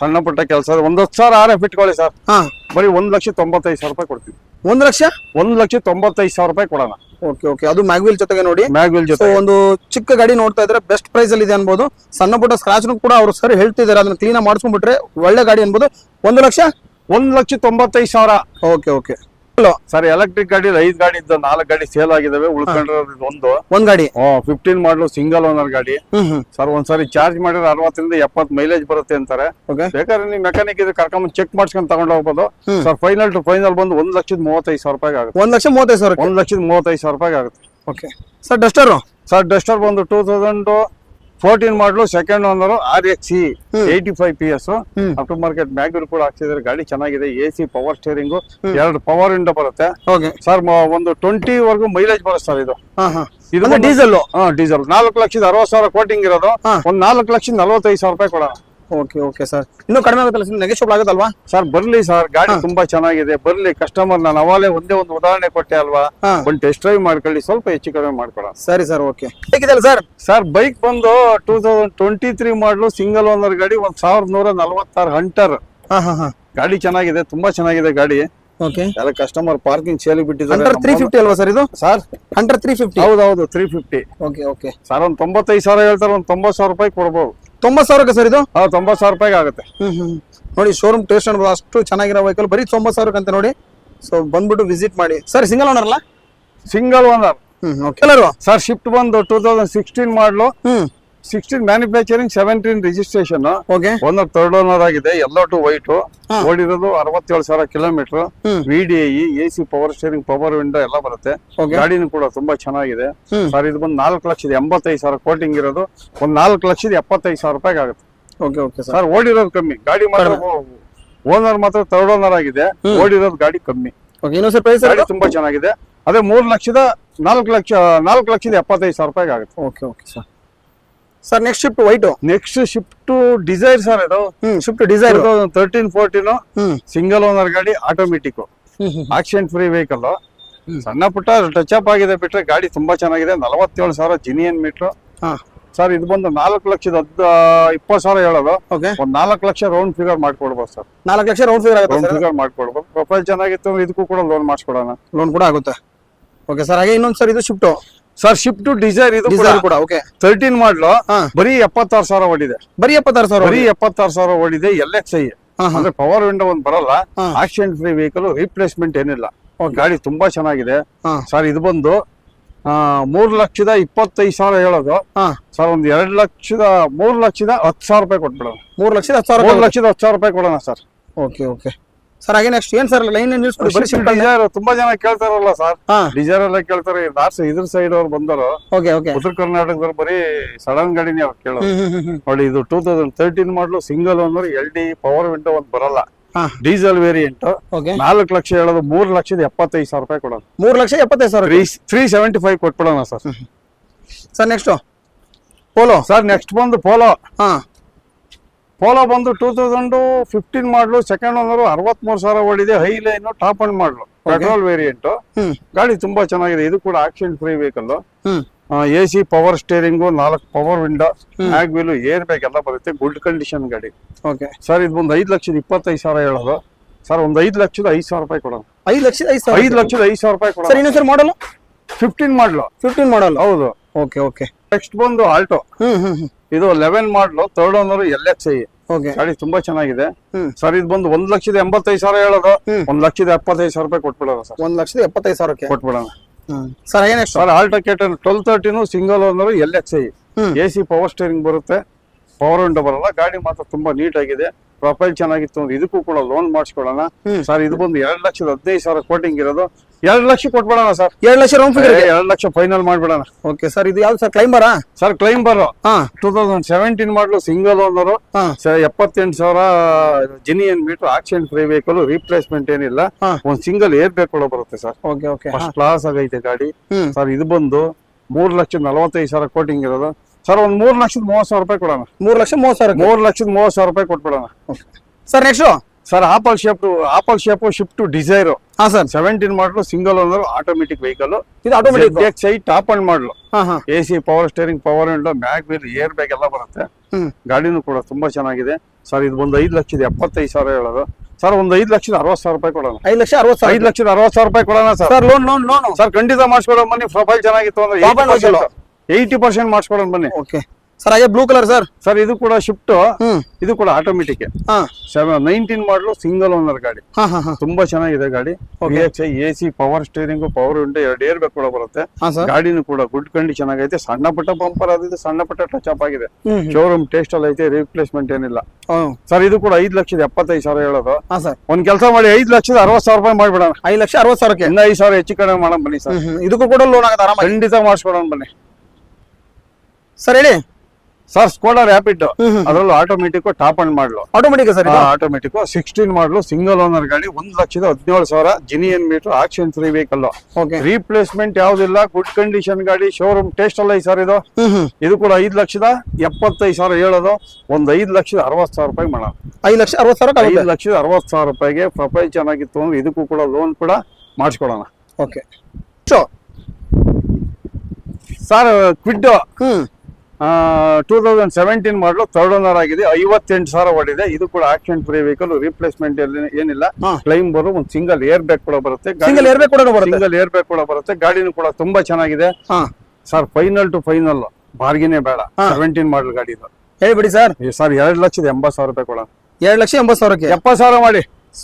ಸಣ್ಣ ಪುಟ್ಟ ಕೆಲಸ ಒಂದ್ ಸಾವಿರ ಆರ್ ಎಫ್ ಇಟ್ಕೊಳ್ಳಿ ಸರ್ ಹಾ. ಬರೀ ಒಂದ್ ಲಕ್ಷ ತೊಂಬತ್ತೈದು ಸಾವಿರ ರೂಪಾಯಿ ಕೊಡ್ತೀವಿ. ಒಂದ್ ಲಕ್ಷ? ಒಂದ್ ಲಕ್ಷ ತೊಂಬತ್ತೈದು ಸಾವಿರ ರೂಪಾಯಿ ಕೊಡೋಣ. ಓಕೆ ಓಕೆ ಅದು ಮ್ಯಾಗ್ವಿಲ್ ಜೊತೆಗೆ ನೋಡಿ. ಮ್ಯಾಗ್ವಿಲ್ ಜೊತೆ ಒಂದು ಚಿಕ್ಕ ಗಾಡಿ ನೋಡ್ತಾ ಇದ್ರೆ ಬೆಸ್ಟ್ ಪ್ರೈಸ್ ಅಲ್ಲಿ ಇದೆ ಅನ್ಬೋದು. ಸಣ್ಣ ಪುಟ್ಟ ಸ್ಕ್ರಾಚ್ ಕೂಡ ಅವ್ರು ಸರಿ ಹೇಳ್ತಿದ್ದಾರೆ. ಅದನ್ನ ಕ್ಲೀನ್ ಮಾಡಿಸ್ಕೊಂಡ್ಬಿಟ್ರೆ ಒಳ್ಳೆ ಗಾಡಿ ಅನ್ಬೋದು. ಒಂದು ಲಕ್ಷ? ಒಂದ್ ಲಕ್ಷ ತೊಂಬತ್ತೈದು ಸಾವಿರ. ಓಕೆ ಓಕೆ ಸರ್ ಎಲೆಕ್ಟ್ರಿಕ್ ಗಾಡಿ ಐದ್ ಗಾಡಿ ಇದ್ದ ನಾಲ್ಕು ಗಾಡಿ ಸೇಲ್ ಆಗಿದಾವೆ ಉಳ್ಕೊಂಡಿರೋದು ಒಂದು ಒಂದ್ ಗಾಡಿ. ಫಿಫ್ಟೀನ್ ಮಾಡ್ಲು ಸಿಂಗಲ್ ಓನರ್ ಗಾಡಿ. ಸರ್ ಒಂದ್ಸರಿ ಚಾರ್ಜ್ ಮಾಡಿದ್ರೆ ಅರವತ್ತರಿಂದ ಎಪ್ಪತ್ ಮೈಲೇಜ್ ಬರುತ್ತೆ ಅಂತಾರೆ. ಬೇಕಾದ್ರೆ ನೀವು ಮೆಕ್ಯಾನಿಕ್ ಇದ್ರೆ ಕರ್ಕೊಂಡ್ ಚೆಕ್ ಮಾಡ್ಸ್ಕೊಂಡ್ ತಗೊಂಡ್ ಹೋಗ್ಬೋದು. ಸರ್ ಫೈನಲ್ ಟು ಫೈನಲ್ ಬಂದು ಒಂದ್ ಲಕ್ಷದ ಮೂವತ್ತೈದು ಸಾವಿರ ರೂಪಾಯಿ ಆಗುತ್ತೆ. ಒಂದ್ ಲಕ್ಷ ಮೂವತ್ತೈದು ಸಾವಿರ ಒಂದ್ ಲಕ್ಷದ ಮೂವತ್ತೈದು ಸಾವಿರ ರೂಪಾಯಿ ಆಗುತ್ತೆ. Okay sir Duster sir Duster ಬಂದು two thousand fourteen model second owner R X C. Eighty five P S after market ಮ್ಯಾಗ್ಯೂರ್ ಕೂಡ ಹಾಕ್ಸಿದ್ರೆ. ಗಾಡಿ ಚೆನ್ನಾಗಿದೆ. ಎ ಸಿ ಪವರ್ ಸ್ಟೇರಿಂಗ್ ಎರಡು ಪವರ್ ವಿಂಡೋ ಬರುತ್ತೆ. ಓಕೆ. ಸರ್ ಒಂದು ಟ್ವೆಂಟಿ ವರ್ಗು ಮೈಲೇಜ್ ಬರುತ್ತೆ ಸರ್ ಇದು. ಹಾ ಹಾ. ಇದು ಡೀಸೆಲ್ ಹಾ ಡೀಸೆಲ್ ನಾಲ್ಕು ಲಕ್ಷದ ಅರವತ್ತು ಸಾವಿರ ಕೋಟಿಂಗ್ ಇರೋದು. ಒಂದ್ ನಾಲ್ಕು ಲಕ್ಷದ ನಲವತ್ತೈದು ಸಾವಿರ ರೂಪಾಯಿ ಕೊಡೋಣ. ಓಕೆ ಓಕೆ ಸರ್ ಇನ್ನೂ ಕಡಿಮೆ ಆಗುತ್ತಲ್ಲ ನೆಗೆಶಿಬಲ್ ಆಗುತ್ತಲ್ವಾ? ಸರ್ ಬರ್ಲಿ ಸರ್ ಗಾಡಿ ತುಂಬಾ ಚೆನ್ನಾಗಿದೆ. ಬರ್ಲಿ ಕಸ್ಟಮರ್ ನಾನು ಅವಾಗಲೇ ಒಂದೇ ಒಂದು ಉದಾಹರಣೆ ಕೊಟ್ಟೆ ಅಲ್ವಾ? ಹಾ. ಒಂದು ಟೆಸ್ಟ್ ಡ್ರೈವ್ ಮಾಡ್ಕೊಳ್ಳಿ ಸ್ವಲ್ಪ ಹೆಚ್ಚು ಕಡಿಮೆ ಮಾಡ್ಕೊಡ ಸರಿ ಸರ್ ಓಕೆ ಹೇಗಿದೆಯಲ್ಲ ಸರ್ ಸರ್ ಬೈಕ್ ಬಂದು two thousand twenty three model single owner ಗಾಡಿ ಒಂದ್ ಸಾವಿರದ ನೂರ ನಲವತ್ತಾರು ಹಂಟರ್ ಹಾ ಹಾ ಹಾ. ಗಾಡಿ ಚೆನ್ನಾಗಿದೆ ತುಂಬಾ ಚೆನ್ನಾಗಿದೆ ಗಾಡಿ. ಓಕೆ ಎಲ್ಲ ಕಸ್ಟಮರ್ ಪಾರ್ಕಿಂಗ್ ಸೇಲಿ ಹಂಡ್ರೆಡ್ ಬಿಟ್ಟಿದ್ದಾರೆ. ತ್ರೀ ಫಿಫ್ಟಿ ಅಲ್ವಾ ಸರ್ ಇದು? ಸರ್ ಹಂಡ್ರೆಡ್ ತ್ರೀ ಫಿಫ್ಟಿ ಹೌದೌದು three fifty okay okay sir ಒಂದ್ ತೊಂಬತ್ತೈದು ಸಾವಿರ ಹೇಳ್ತಾರೆ ಒಂದ್ ತೊಂಬತ್ತು ಸಾವಿರ ರೂಪಾಯಿ ಕೊಡ್ಬೋದು. ತೊಂಬತ್ತು ಸಾವಿರಕ್ಕೆ ಸರ್ ಇದು? ಹಾ ತೊಂಬತ್ತು ಸಾವಿರ ರೂಪಾಯಿಗೆ ಆಗುತ್ತೆ. ಹ್ಮ್ ಹ್ಮ್ ನೋಡಿ ಶೋರೂಮ್ ಟೇಸ್ಟ್ ಅನ್ಬೋದು ಅಷ್ಟು ಚೆನ್ನಾಗಿರೋ ವೆಹಿಕಲ್ ಬರೀ ತೊಂಬತ್ತು ಸಾವಿರಕ್ಕೆ ಅಂತ ನೋಡಿ. ಸೊ ಬಂದ್ಬಿಟ್ಟು ವಿಸಿಟ್ ಮಾಡಿ. ಸರ್ ಸಿಂಗಲ್ ಓನರ್ ಅಲ್ಲ? ಸಿಂಗಲ್ ಓನರ್ ಹ್ಮ್ ಓಕೆ ಎಲ್ಲರೂ? ಸರ್ ಶಿಫ್ಟ್ ಬಂದು two thousand sixteen model hmm. Sixteen manufacturing seventeen registration okay owner third owner ಆಗಿದೆ ಎಲ್ಲ ಟು ವೈಟ್ ಓಡಿರೋದು ಅರವತ್ತೇಳು ಸಾವಿರ kilometre VDI A C power steering power window ಎಲ್ಲ ಬರುತ್ತೆ. ಗಾಡಿನೂ ಕೂಡ ತುಂಬಾ ಚೆನ್ನಾಗಿದೆ. ಸರ್ ಇದು ಬಂದು ನಾಲ್ಕು ಲಕ್ಷದ ಎಂಬತ್ತೈದು ಸಾವಿರ ಕೋಟಿಂಗ್ ಇರೋದು. ಒಂದ್ ನಾಲ್ಕು ಲಕ್ಷದ ಎಪ್ಪತ್ತೈದು ಸಾವಿರ ರೂಪಾಯಿಗೆ ಆಗುತ್ತೆ. ಓಕೆ ಓಕೆ ಸರ್ ಓಡಿರೋದು ಕಮ್ಮಿ. ಗಾಡಿ ಮಾತ್ರ ಓನರ್ ಮಾತ್ರ ಥರ್ಡ್ ಓನರ್ ಆಗಿದೆ. ಓಡಿರೋದು ಗಾಡಿ ಕಮ್ಮಿ. ಗಾಡಿ ತುಂಬಾ ಚೆನ್ನಾಗಿದೆ. ಅದೇ ಮೂರ್ ಲಕ್ಷದ ನಾಲ್ಕು ಲಕ್ಷ ನಾಲ್ಕು ಲಕ್ಷದ ಎಪ್ಪತ್ತೈದು ಸಾವಿರ ರೂಪಾಯಿಗೆ ಆಗುತ್ತೆ. Okay okay sir sir next Swift white next Swift Dzire sir ಇದು. Swift Dzire thirteen fourteen single owner ಗಾಡಿ ಆಟೋಮೆಟಿಕ್ ಆಕ್ಸಿಡೆಂಟ್ ಫ್ರೀ ವೆಹಿಕಲ್ ಸಣ್ಣ ಪುಟ್ಟ ಟಚ್ ಅಪ್ ಆಗಿದೆ ಬಿಟ್ರೆ ಗಾಡಿ ತುಂಬಾ ಚೆನ್ನಾಗಿದೆ. ನಲವತ್ತೇಳು ಸಾವಿರ ಜಿನಿಯನ್ ಮೀಟರ್ ಸರ್ ಇದು ಬಂದು ನಾಲ್ಕು ಲಕ್ಷದ ಹದ್ ಇಪ್ಪತ್ತು ಸಾವಿರ ಹೇಳೋದು. ಓಕೆ ಒಂದ್ ನಾಲ್ಕು ಲಕ್ಷ ರೌಂಡ್ ಫಿಗರ್ ಮಾಡ್ಕೊಡ್ಬೋದು ಸರ್ ನಾಲ್ಕು ಲಕ್ಷ ರೌಂಡ್ ಫಿಗರ್ ಆಗುತ್ತೆ ರೌಂಡ್ ಫಿಗರ್ ಮಾಡ್ಕೊಡ್ಬೋದು. ಪ್ರೊಫೈಲ್ ಚೆನ್ನಾಗಿತ್ತು ಇದಕ್ಕೂ ಕೂಡ ಲೋನ್ ಮಾಡಿಸ್ಕೊಡೋಣ. ಲೋನ್ ಕೂಡ ಆಗುತ್ತೆ. ಓಕೆ ಸರ್ ಹಾಗೆ ಇನ್ನೊಂದು ಸರ್ ಇದು ಶಿಫ್ಟ್ ಸರ್ ಶಿಫ್ಟ್ ಡಿಸೈರ್ ಇದು ಕೂಡ ಓಕೆ ತರ್ಟೀನ್ ಮಾಡ್ಲು ಬರೀ ಎಪ್ಪತ್ತಾರು ಸಾವಿರ ಓಡಿದೆ. ಬರೀ ಎಪ್ಪತ್ತಾರು ಸಾವಿರ ಬರೀ ಎಪ್ಪತ್ತಾರು ಸಾವಿರ ಓಡಿದೆ ಎಲ್ ಎಕ್ಸ್ ಐ ಅಂದ್ರೆ ಪವರ್ ವಿಂಡೋ ಒಂದ್ ಬರಲ್ಲ. ಆಕ್ಸಿಡೆಂಟ್ ಫ್ರೀ ವೆಹಿಕಲ್ ರಿಪ್ಲೇಸ್ಮೆಂಟ್ ಏನಿಲ್ಲ. ಗಾಡಿ ತುಂಬಾ ಚೆನ್ನಾಗಿದೆ. ಸರ್ ಇದು ಬಂದು ಮೂರ್ ಲಕ್ಷದ ಇಪ್ಪತ್ತೈದು ಸಾವಿರ ಹೇಳೋದು. ಸರ್ ಒಂದ್ ಎರಡ್ ಲಕ್ಷದ ಮೂರ್ ಲಕ್ಷದ ಹತ್ತು ಸಾವಿರ ರೂಪಾಯಿ ಕೊಟ್ಬಿಡೋಣ. ಮೂರ್ ಲಕ್ಷದ ಹತ್ತು ಸಾವಿರ ಲಕ್ಷದ ಹತ್ತು ಸಾವಿರ ರೂಪಾಯಿ ಕೊಡೋಣ ಸರ್ ಓಕೆ ಓಕೆ ಸರ್ ಹಾಗೆ ನೆಕ್ಸ್ಟ್ ಏನ್ ಸರ್ ಲೈನ್ ನಿಲ್ಸ್ಬಿಡಿ ಡಿಸೈರ್ ತುಂಬಾ ಜನ ಕೇಳ್ತಾರಲ್ಲ ಸರ್ ಹಾ. ಡಿಸೈರ್ ಎಲ್ಲ ಕೇಳ್ತಾರೆ. ನಾರ್ಸ್ ಇದ್ರ ಸೈಡ್ ಅವ್ರು ಬಂದರು ಓಕೆ ಓಕೆ ಉತ್ತರ ಕರ್ನಾಟಕದವ್ರು ಬರೀ ಸಡನ್ ಗಾಡಿನೇ ಅವ್ರು ಕೇಳೋದು. ನೋಡಿ ಇದು two thousand thirteen model single ಅಂದ್ರೆ ಎಲ್ ಡಿ ಪವರ್ ವಿಂಡೋ ಒಂದ್ ಬರಲ್ಲ. ಡೀಸೆಲ್ ವೇರಿಯಂಟ್ ನಾಲ್ಕು ಲಕ್ಷ ಹೇಳೋದು ಮೂರ್ ಲಕ್ಷದ ಎಪ್ಪತ್ತೈದು ಸಾವಿರ ರೂಪಾಯಿ ಕೊಡೋಣ ಮೂರ್ ಲಕ್ಷ ಎಪ್ಪತ್ತೈದು ಸಾವಿರ three three seventy five ಕೊಟ್ಬಿಡೋಣ sir sir next Polo sir next ಬಂದು ಪೋಲೋ ಹಾ. ಪೋಲೋ ಬಂದು two thousand fifteen model second owner ಅರವತ್ಮೂರು ಸಾವಿರ ಓಡಿದೆ high line top end model petrol variant ಗಾಡಿ ತುಂಬಾ ಚೆನ್ನಾಗಿದೆ ಇದು ಕೂಡ accident free vehicle A C power steering ನಾಲ್ಕು ಪವರ್ ವಿಂಡೋ ಹ್ಯಾಗ್ ವೀಲು ಏರ್ ಬ್ಯಾಗ್ ಎಲ್ಲ ಬರುತ್ತೆ ಗುಡ್ ಕಂಡೀಷನ್ ಗಾಡಿ. ಓಕೆ ಸರ್ ಇದು ಒಂದು ಐದು ಲಕ್ಷದ ಇಪ್ಪತ್ತೈದು ಸಾವಿರ ಹೇಳೋದು. ಸರ್ ಒಂದು ಐದು ಲಕ್ಷದ ಐದು ಸಾವಿರ ರೂಪಾಯಿ ಕೊಡೋಣ. ಐದು ಲಕ್ಷದ ಐದು ಸಾವಿರ ಐದು ಲಕ್ಷದ ಐದು ಸಾವಿರ ರೂಪಾಯಿ ಕೊಡೋಣ. ಇನ್ನೊಂದು ಸರ್ ಮಾಡಲು ಫಿಫ್ಟೀನ್ ಮಾಡಲು. ಫಿಫ್ಟೀನ್ ಮಾಡಲ್ ಹೌದು. ಓಕೆ ಓಕೆ ನೆಕ್ಸ್ಟ್ ಬಂದು ಆಲ್ಟೋ ಹ್ಮ್ ಹ್ಮ್. ಇದು eleven model third owner L X I. ಗಾಡಿ ತುಂಬಾ ಚೆನ್ನಾಗಿದೆ. ಸರ್ ಇದು ಬಂದು ಒಂದ್ ಲಕ್ಷದ ಎಂಬತ್ತೈದು ಸಾವಿರ ಹೇಳೋದು. ಒಂದ್ ಲಕ್ಷದ ಎಪ್ಪತ್ತೈದು ಸಾವಿರ ರೂಪಾಯಿ ಕೊಟ್ಬಿಡೋಣ ಸರ್. ಒಂದ್ ಲಕ್ಷದ ಎಪ್ಪತ್ತೈದು ಸಾವಿರಕ್ಕೆ? ಕೊಟ್ಬಿಡೋಣ. Sir next sir Alto cater twelve thirteen single owner L X I. A C power steering ಬರುತ್ತೆ. ಪವರ್ ವಿಂಡೋ ಬರಲ್ಲ ಗಾಡಿ ಮಾತ್ರ ತುಂಬಾ ನೀಟ್ ಆಗಿದೆ. ಪ್ರೊಫೈಲ್ ಚೆನ್ನಾಗಿತ್ತು ಅಂದ್ರೆ ಇದಕ್ಕೂ ಕೂಡ ಲೋನ್ ಮಾಡಿಸ್ಕೊಳ್ಳೋಣ. ಸರ್ ಇದು ಬಂದು ಎರಡ್ ಲಕ್ಷದ ಹದಿನೈದು ಸಾವಿರ ಕೋಟಿಂಗ್ ಇರೋದು. ಎರಡ್ ಲಕ್ಷ ಕೊಟ್ಬಿಡೋಣ ಸರ್ ಎರಡು ಲಕ್ಷ ರೌಂಡ್ ಫಿಗರ್ ಎರಡ್ ಲಕ್ಷ ಫೈನಲ್ ಮಾಡ್ಬಿಡೋಣ. ಓಕೆ ಸರ್ ಇದು ಯಾವ್ದು sir ಕ್ಲೈಂಬರಾ sir Climber two thousand seventeen model single owner ಎಪ್ಪತ್ತೆಂಟು ಸಾವಿರ genuine meter accident free vehicle replacement ಏನಿಲ್ಲ. ಒಂದ್ ಸಿಂಗಲ್ ಏರ್ ಕೂಡ ಬರುತ್ತೆ sir okay okay first class ಆಗೈತೆ ಗಾಡಿ. ಸರ್ ಇದು ಬಂದು ಮೂರ್ ಲಕ್ಷದ ನಲವತ್ತೈದು ಸಾವಿರ ಕೋಟಿಂಗ್ ಇರೋದು. ಸರ್ ಒಂದ್ ಮೂರ್ ಲಕ್ಷದ ಮೂವತ್ ಸಾವಿರ ರೂಪಾಯಿ ಕೊಡೋಣ. ಮೂರ್ ಲಕ್ಷ ಮೂವತ್ತು ಸಾವಿರ ಮೂರ್ ಲಕ್ಷದ ಮೂವತ್ ಸಾವಿರ ರೂಪಾಯಿ ಕೊಟ್ಬಿಡೋಣ. Sir next sir apple shape apple shape Swift Dzire ಹಾ sir seventeen model single owner automatic vehicle ಇದು ಆಟೋಮೆಟಿಕ್ ಸೈ top end model A C power steering power window back wheel airbag ಎಲ್ಲ ಬರುತ್ತೆ. ಗಾಡಿನೂ ಕೂಡ ತುಂಬಾ ಚೆನ್ನಾಗಿದೆ. ಸರ್ ಇದು ಒಂದು ಐದು ಲಕ್ಷದ ಎಪ್ಪತ್ತೈದು ಸಾವಿರ ಹೇಳೋದು. ಸರ್ ಒಂದು ಐದು ಲಕ್ಷದ ಅರವತ್ತು ಸಾವಿರ ರೂಪಾಯಿ ಕೊಡೋಣ. ಐದು ಲಕ್ಷ ಅರವತ್ತು ಸಾವಿರ. ಐದು ಲಕ್ಷದ ಅರವತ್ತು ಸಾವಿರ ರೂಪಾಯಿ ಕೊಡೋಣ sir loan loan loan sir ಖಂಡಿತ ಮಾಡಿಸ್ಕೊಡೋಣ. ಬನ್ನಿ ಪ್ರೊಫೈಲ್ ಚೆನ್ನಾಗಿತ್ತು ಅಂದ್ರೆ. ಏಯ್ಟಿ ಪರ್ಸೆಂಟ್ ಮಾಡಿಸ್ಕೊಡೋಣ ಬನ್ನಿ. ಓಕೆ ಸರ್ ಹಾಗೆ ಬ್ಲೂ ಕಲರ್ ಸರ್ ಸರ್ ಇದು ಕೂಡ ಶಿಫ್ಟ್ ಇದು ಕೂಡ automatic nineteen model single owner ಗಾಡಿ. ತುಂಬಾ ಚೆನ್ನಾಗಿದೆ ಗಾಡಿ. A C power steering power ಉಂಟು ಎರಡು ಏರ್ ಬೇಕು ಕೂಡ ಬರುತ್ತೆ. ಗಾಡಿನೂ ಕೂಡ ಗುಡ್ ಕಂಡೀಷನ್ ಆಗೈತೆ. ಸಣ್ಣ ಪುಟ್ಟ ಬಂಪರ್ ಅದಿದೆ ಸಣ್ಣ ಪುಟ್ಟ ಟಚ್ ಅಪ್ ಆಗಿದೆ. ಶೋರೂಮ್ ಟೇಸ್ಟ್ ಅಲ್ಲಿ ಐತೆ ರಿಪ್ಲೇಸ್ಮೆಂಟ್ ಏನಿಲ್ಲ. ಸರ್ ಇದು ಕೂಡ ಐದು ಲಕ್ಷದ ಎಪ್ಪತ್ತೈದು ಸಾವಿರ ಹೇಳೋದು. ಒಂದ್ ಕೆಲಸ ಮಾಡಿ ಐದು ಲಕ್ಷದ ಅರವತ್ತು ಸಾವಿರ ರೂಪಾಯಿ ಮಾಡ್ಬಿಡೋಣ. ಐದು ಲಕ್ಷ ಅರವತ್ತು ಸಾವಿರಕ್ಕೆ? ಇನ್ನ ಐದು ಸಾವಿರ ಹೆಚ್ಚು ಕಡಿಮೆ ಮಾಡೋಣ ಬನ್ನಿ ಸರ್ ಇದಕ್ಕೂ ಕೂಡ ಲೋನ್ ಆಗುತ್ತೆ ಖಂಡಿತ ಮಾಡಿಸ್ಕೊಡೋಣ ಬನ್ನಿ. ಸರ್ ಹೇಳಿ. ಸರ್ ಸ್ಕೋಡಾ ರ್ಯಾಪಿಡ್ ಅದರಲ್ಲೂ automatic top end model automatic sir automatic sixteen model single owner ಗಾಡಿ ಒಂದ್ ಲಕ್ಷದ ಹದಿನೇಳು ಸಾವಿರ genuine meter accident free vehicle okay replacement ಯಾವ್ದಿಲ್ಲ good condition ಗಾಡಿ ಶೋರೂಮ್ ಟೇಸ್ಟ್ ಅಲ್ಲ ಸರ್ ಇದು. ಇದು ಕೂಡ ಐದ್ ಲಕ್ಷದ ಎಪ್ಪತ್ತೈದು ಸಾವಿರ ಹೇಳೋದು. ಒಂದ್ ಐದ್ ಲಕ್ಷದ ಅರವತ್ ಸಾವಿರ ರೂಪಾಯಿ ಮಾಡೋಣ ಐದು ಲಕ್ಷ ಅರವತ್ ಸಾವಿರ ಐದು ಲಕ್ಷದ ಅರವತ್ ಸಾವಿರ ರೂಪಾಯಿಗೆ ಪ್ರೊಫೈಲ್ ಚೆನ್ನಾಗಿತ್ತು ಅಂದ್ರೆ ಇದಕ್ಕೂ ಕೂಡ ಲೋನ್ ಕೂಡ ಮಾಡಿಸ್ಕೊಡೋಣ. Okay sir Kwid two thousand seventeen model third owner ಆಗಿದೆ. ಐವತ್ತೆಂಟು ಸಾವಿರ ಓಡಿದೆ. ಇದು ಕೂಡ ಆಕ್ಷನ್ ಫ್ರೀ ವೆಹಿಕಲ್ ರಿಪ್ಲೇಸ್ಮೆಂಟ್ ಏನಿಲ್ಲ. ಕ್ಲೈಮ್ ಬರು ಒಂದು ಸಿಂಗಲ್ ಏರ್ ಬ್ಯಾಗ್ ಕೂಡ ಬರುತ್ತೆ. ಸಿಂಗಲ್ ಏರ್ ಬ್ಯಾಗ್ ಕೂಡ ಬರುತ್ತೆ? ಸಿಂಗಲ್ ಏರ್ ಬ್ಯಾಗ್ ಕೂಡ ಬರುತ್ತೆ. ಗಾಡಿನೂ ಕೂಡ ತುಂಬಾ ಚೆನ್ನಾಗಿದೆ. ಹಾ. ಸರ್ ಫೈನಲ್ ಟು ಫೈನಲ್ ಬಾರ್ಗಿನೇ ಬೇಡ. ಸೆವೆಂಟೀನ್ ಮಾಡಲ್ ಗಾಡಿ ಇದು. ಹೇಳ್ಬಿಡಿ ಸರ್. ಸರ್ ಎರಡು ಲಕ್ಷದ ಎಂಬತ್ತು ಸಾವಿರ ರೂಪಾಯಿ ಕೊಡೋಣ ಎರಡು ಲಕ್ಷ ಎಂಬತ್ತು ಸಾವಿರಕ್ಕೆ? ಎಪ್ಪತ್ತು ಸಾವಿರ ಮಾಡಿ.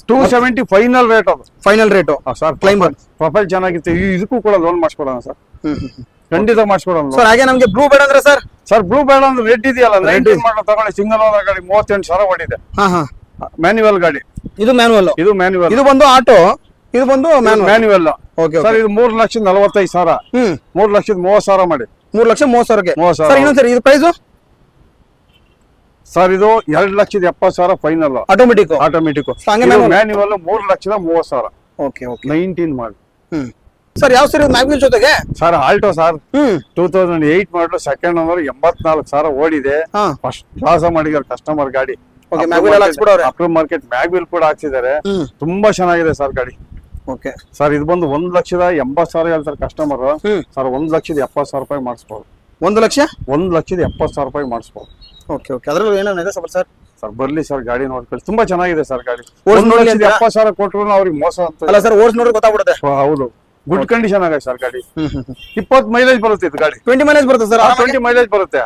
ಟೂ ಸೆವೆಂಟಿ ಫೈನಲ್ ರೇಟ್ ಅದು. Final rate sir claim profile ಚೆನ್ನಾಗಿತ್ತು. ಇದಕ್ಕೂ ಕೂಡ ಲೋನ್ ಮಾಡಿಸ್ಕೊಡೋಣ ಸರ್. ಖಂಡಿತ ಮಾಡಿಸ್ಕೊಡೋಣ. ಸರ್ ಹಾಗೆ ನಮ್ಗೆ ಬ್ಲೂ ಬೇಡ ಅಂದ್ರೆ ಸರ್ ಸರ್ ಬ್ಲೂ ಬೇಡ ಅಂದ್ರೆ ರೆಡ್ ಇದೆಯಲ್ಲ ನೈನ್ಟೀನ್ ಮಾಡಲ್ ತಗೊಳ್ಳಿ ಸಿಂಗಲ್ ಓನರ್ ಗಾಡಿ ಮೂವತ್ತೆಂಟು ಸಾವಿರ ಓಡಿದೆ. ಹಾ ಹಾ. ಮ್ಯಾನ್ಯುವಲ್ ಗಾಡಿ. ಇದು ಮ್ಯಾನ್ಯುವಲ್ ಇದು ಮ್ಯಾನ್ಯುವಲ್ ಇದು ಬಂದು ಆಟೋ ಇದು ಬಂದು ಮ್ಯಾನ್ಯುವಲ್ ಓಕೆ ಸರ್ ಇದು ಮೂರ್ ಲಕ್ಷದ ನಲವತ್ತೈದು ಸಾವಿರ. ಮೂರ್ ಲಕ್ಷದ ಮೂವತ್ ಸಾವಿರ ಮಾಡಿ. ಮೂರ್ ಲಕ್ಷ ಮೂವತ್ತು ಸಾವಿರಕ್ಕೆ. ಸಾವಿರ. ಸರ್ ಇದು ಪ್ರೈಸ್ ಸರ್ ಇದು ಎರಡ್ ಲಕ್ಷದ ಎಪ್ಪತ್ತು ಸಾವಿರ ಫೈನಲ್ ಆಟೋಮೆಟಿಕ್ ಆಟೋಮೆಟಿಕ್. ಮ್ಯಾನ್ಯುವಲ್ ಮೂರ್ ಲಕ್ಷದ ಮೂವತ್ ಸಾವಿರ. Okay okay nineteen model. Hmm. Sir ಯಾವ ಸರ್ ಮ್ಯಾಗ್ವಿಲ್ ಜೊತೆಗೆ? Sir Alto sir. Hmm. Two thousand eight model second owner ಎಂಬತ್ನಾಲ್ಕು ಸಾವಿರ ಓಡಿದೆ. ಹಾ. ಫಸ್ಟ್ ಕ್ಲಾಸ್ ಮಾಡಿದ್ದಾರೆ ಕಸ್ಟಮರ್ ಗಾಡಿ. Okay, Magwell ಎಲ್ಲ ಹಾಕ್ಸ್ಬಿಡವ್ರೆ. ಅಪ್ರೂವ್ ಮಾರ್ಕೆಟ್ ಮ್ಯಾಗ್ವಿಲ್ ಕೂಡ ಹಾಕ್ಸಿದ್ದಾರೆ. ಹ್ಮ್. ತುಂಬಾ ಚೆನ್ನಾಗಿದೆ ಸರ್ ಗಾಡಿ. ಓಕೆ ಸರ್ ಇದು ಬಂದು ಒಂದ್ ಲಕ್ಷದ ಎಂಬತ್ ಸಾವಿರ ಹೇಳ್ತಾರೆ ಕಸ್ಟಮರ್ ಹ್ಮ್. ಸರ್ ಒಂದ್ ಲಕ್ಷದ ಎಪ್ಪತ್ ಸಾವಿರ ರೂಪಾಯಿ ಮಾಡಿಸ್ಬೋದು. ಒಂದ್ ಲಕ್ಷ? ಒಂದ್ ಲಕ್ಷದ ಎಪ್ಪತ್ ಸಾವಿರ ರೂಪಾಯಿ ಮಾಡಿಸ್ಬೋದು. ಓಕೆ ಓಕೆ ಅದ್ರಲ್ಲಿ ಏನೋ ನೆಗೋಸಬಲ್ ಸರ್ ಸರ್? ಬರ್ಲಿ ಸರ್ ಗಾಡಿ ನೋಡ್ಕೊಳ್ಳಿ. ತುಂಬಾ ಚೆನ್ನಾಗಿದೆ ಸರ್ ಗಾಡಿ. ಓಡ್ಸ್ ಒಂದ್ ನೋಡ್ಲಿ ಲಕ್ಷದ ಅಂತೀರಾ? ಎಪ್ಪತ್ತು ಸಾವಿರ ಕೊಟ್ರು ಅವ್ರಿಗೆ ಮೋಸ ಅಂತ ಅಲ್ಲ ಸರ್ ಓಡ್ಸ್ ನೋಡಿ ಗೊತ್ತಾಗ್ಬಿಡುತ್ತೆ. ಹೌದು. ಗುಡ್ ಕಂಡೀಷನ್ ಆಗಿದೆ ಸರ್ ಗಾಡಿ. ಇಪ್ಪತ್ ಇಪ್ಪತ್ತು ಮೈಲೇಜ್ ಬರುತ್ತೆ ಇದು ಗಾಡಿ. ಟ್ವೆಂಟಿ ಮೈಲೇಜ್ ಬರುತ್ತೆ ಸರ್ ಟ್ವೆಂಟಿ ಮೈಲೇಜ್ ಬರುತ್ತೆ.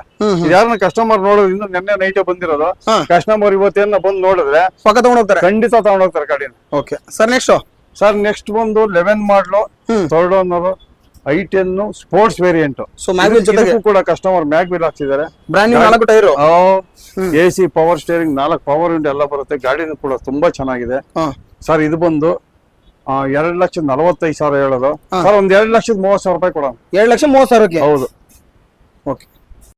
ಯಾರನ್ನ ಕಸ್ಟಮರ್ ನೋಡೋದ್ರಿಂದ ಇನ್ನು ನೆನ್ನೆ ನೈಟ್ ಬಂದಿರೋದು. ಕಸ್ಟಮರ್ ಇವತ್ತೇನ ಬಂದು ನೋಡಿದ್ರೆ ಪಕ್ಕ ತಗೊಂಡೋಗ್ತಾರೆ ಖಂಡಿತ ತಗೊಂಡೋಗ್ತಾರೆ ಗಾಡಿನ. Okay sir next sir next ಬಂದು eleven model third third owner I ten sports variant so ಜೊತೆಗೆ? ಕೂಡ ಕಸ್ಟಮರ್ ಮ್ಯಾಗ್ ಬಿಲ್ ಹಾಕ್ತಿದ್ದಾರೆ ಬ್ರ್ಯಾಂಡ್ ನಾಲ್ಕು tyre A C power steering ನಾಲ್ಕು ಪವರ್ ಇಂಟ್ ಎಲ್ಲ ಬರುತ್ತೆ. ಗಾಡಿನೂ ಕೂಡ ತುಂಬಾ ಚೆನ್ನಾಗಿದೆ. ಸರ್ ಇದು ಬಂದು ಎರಡ್ ಲಕ್ಷದ ನಲವತ್ತೈದು ಸಾವಿರ ಹೇಳೋದು. ಸರ್ ಒಂದ್ ಎರಡು ಲಕ್ಷದ ಮೂವತ್ತು ಸಾವಿರ ರೂಪಾಯಿ ಕೊಡೋಣ. ಎರಡು ಲಕ್ಷ ಮೂವತ್ತು ಸಾವಿರಕ್ಕೆ? ಹೌದು. ಓಕೆ.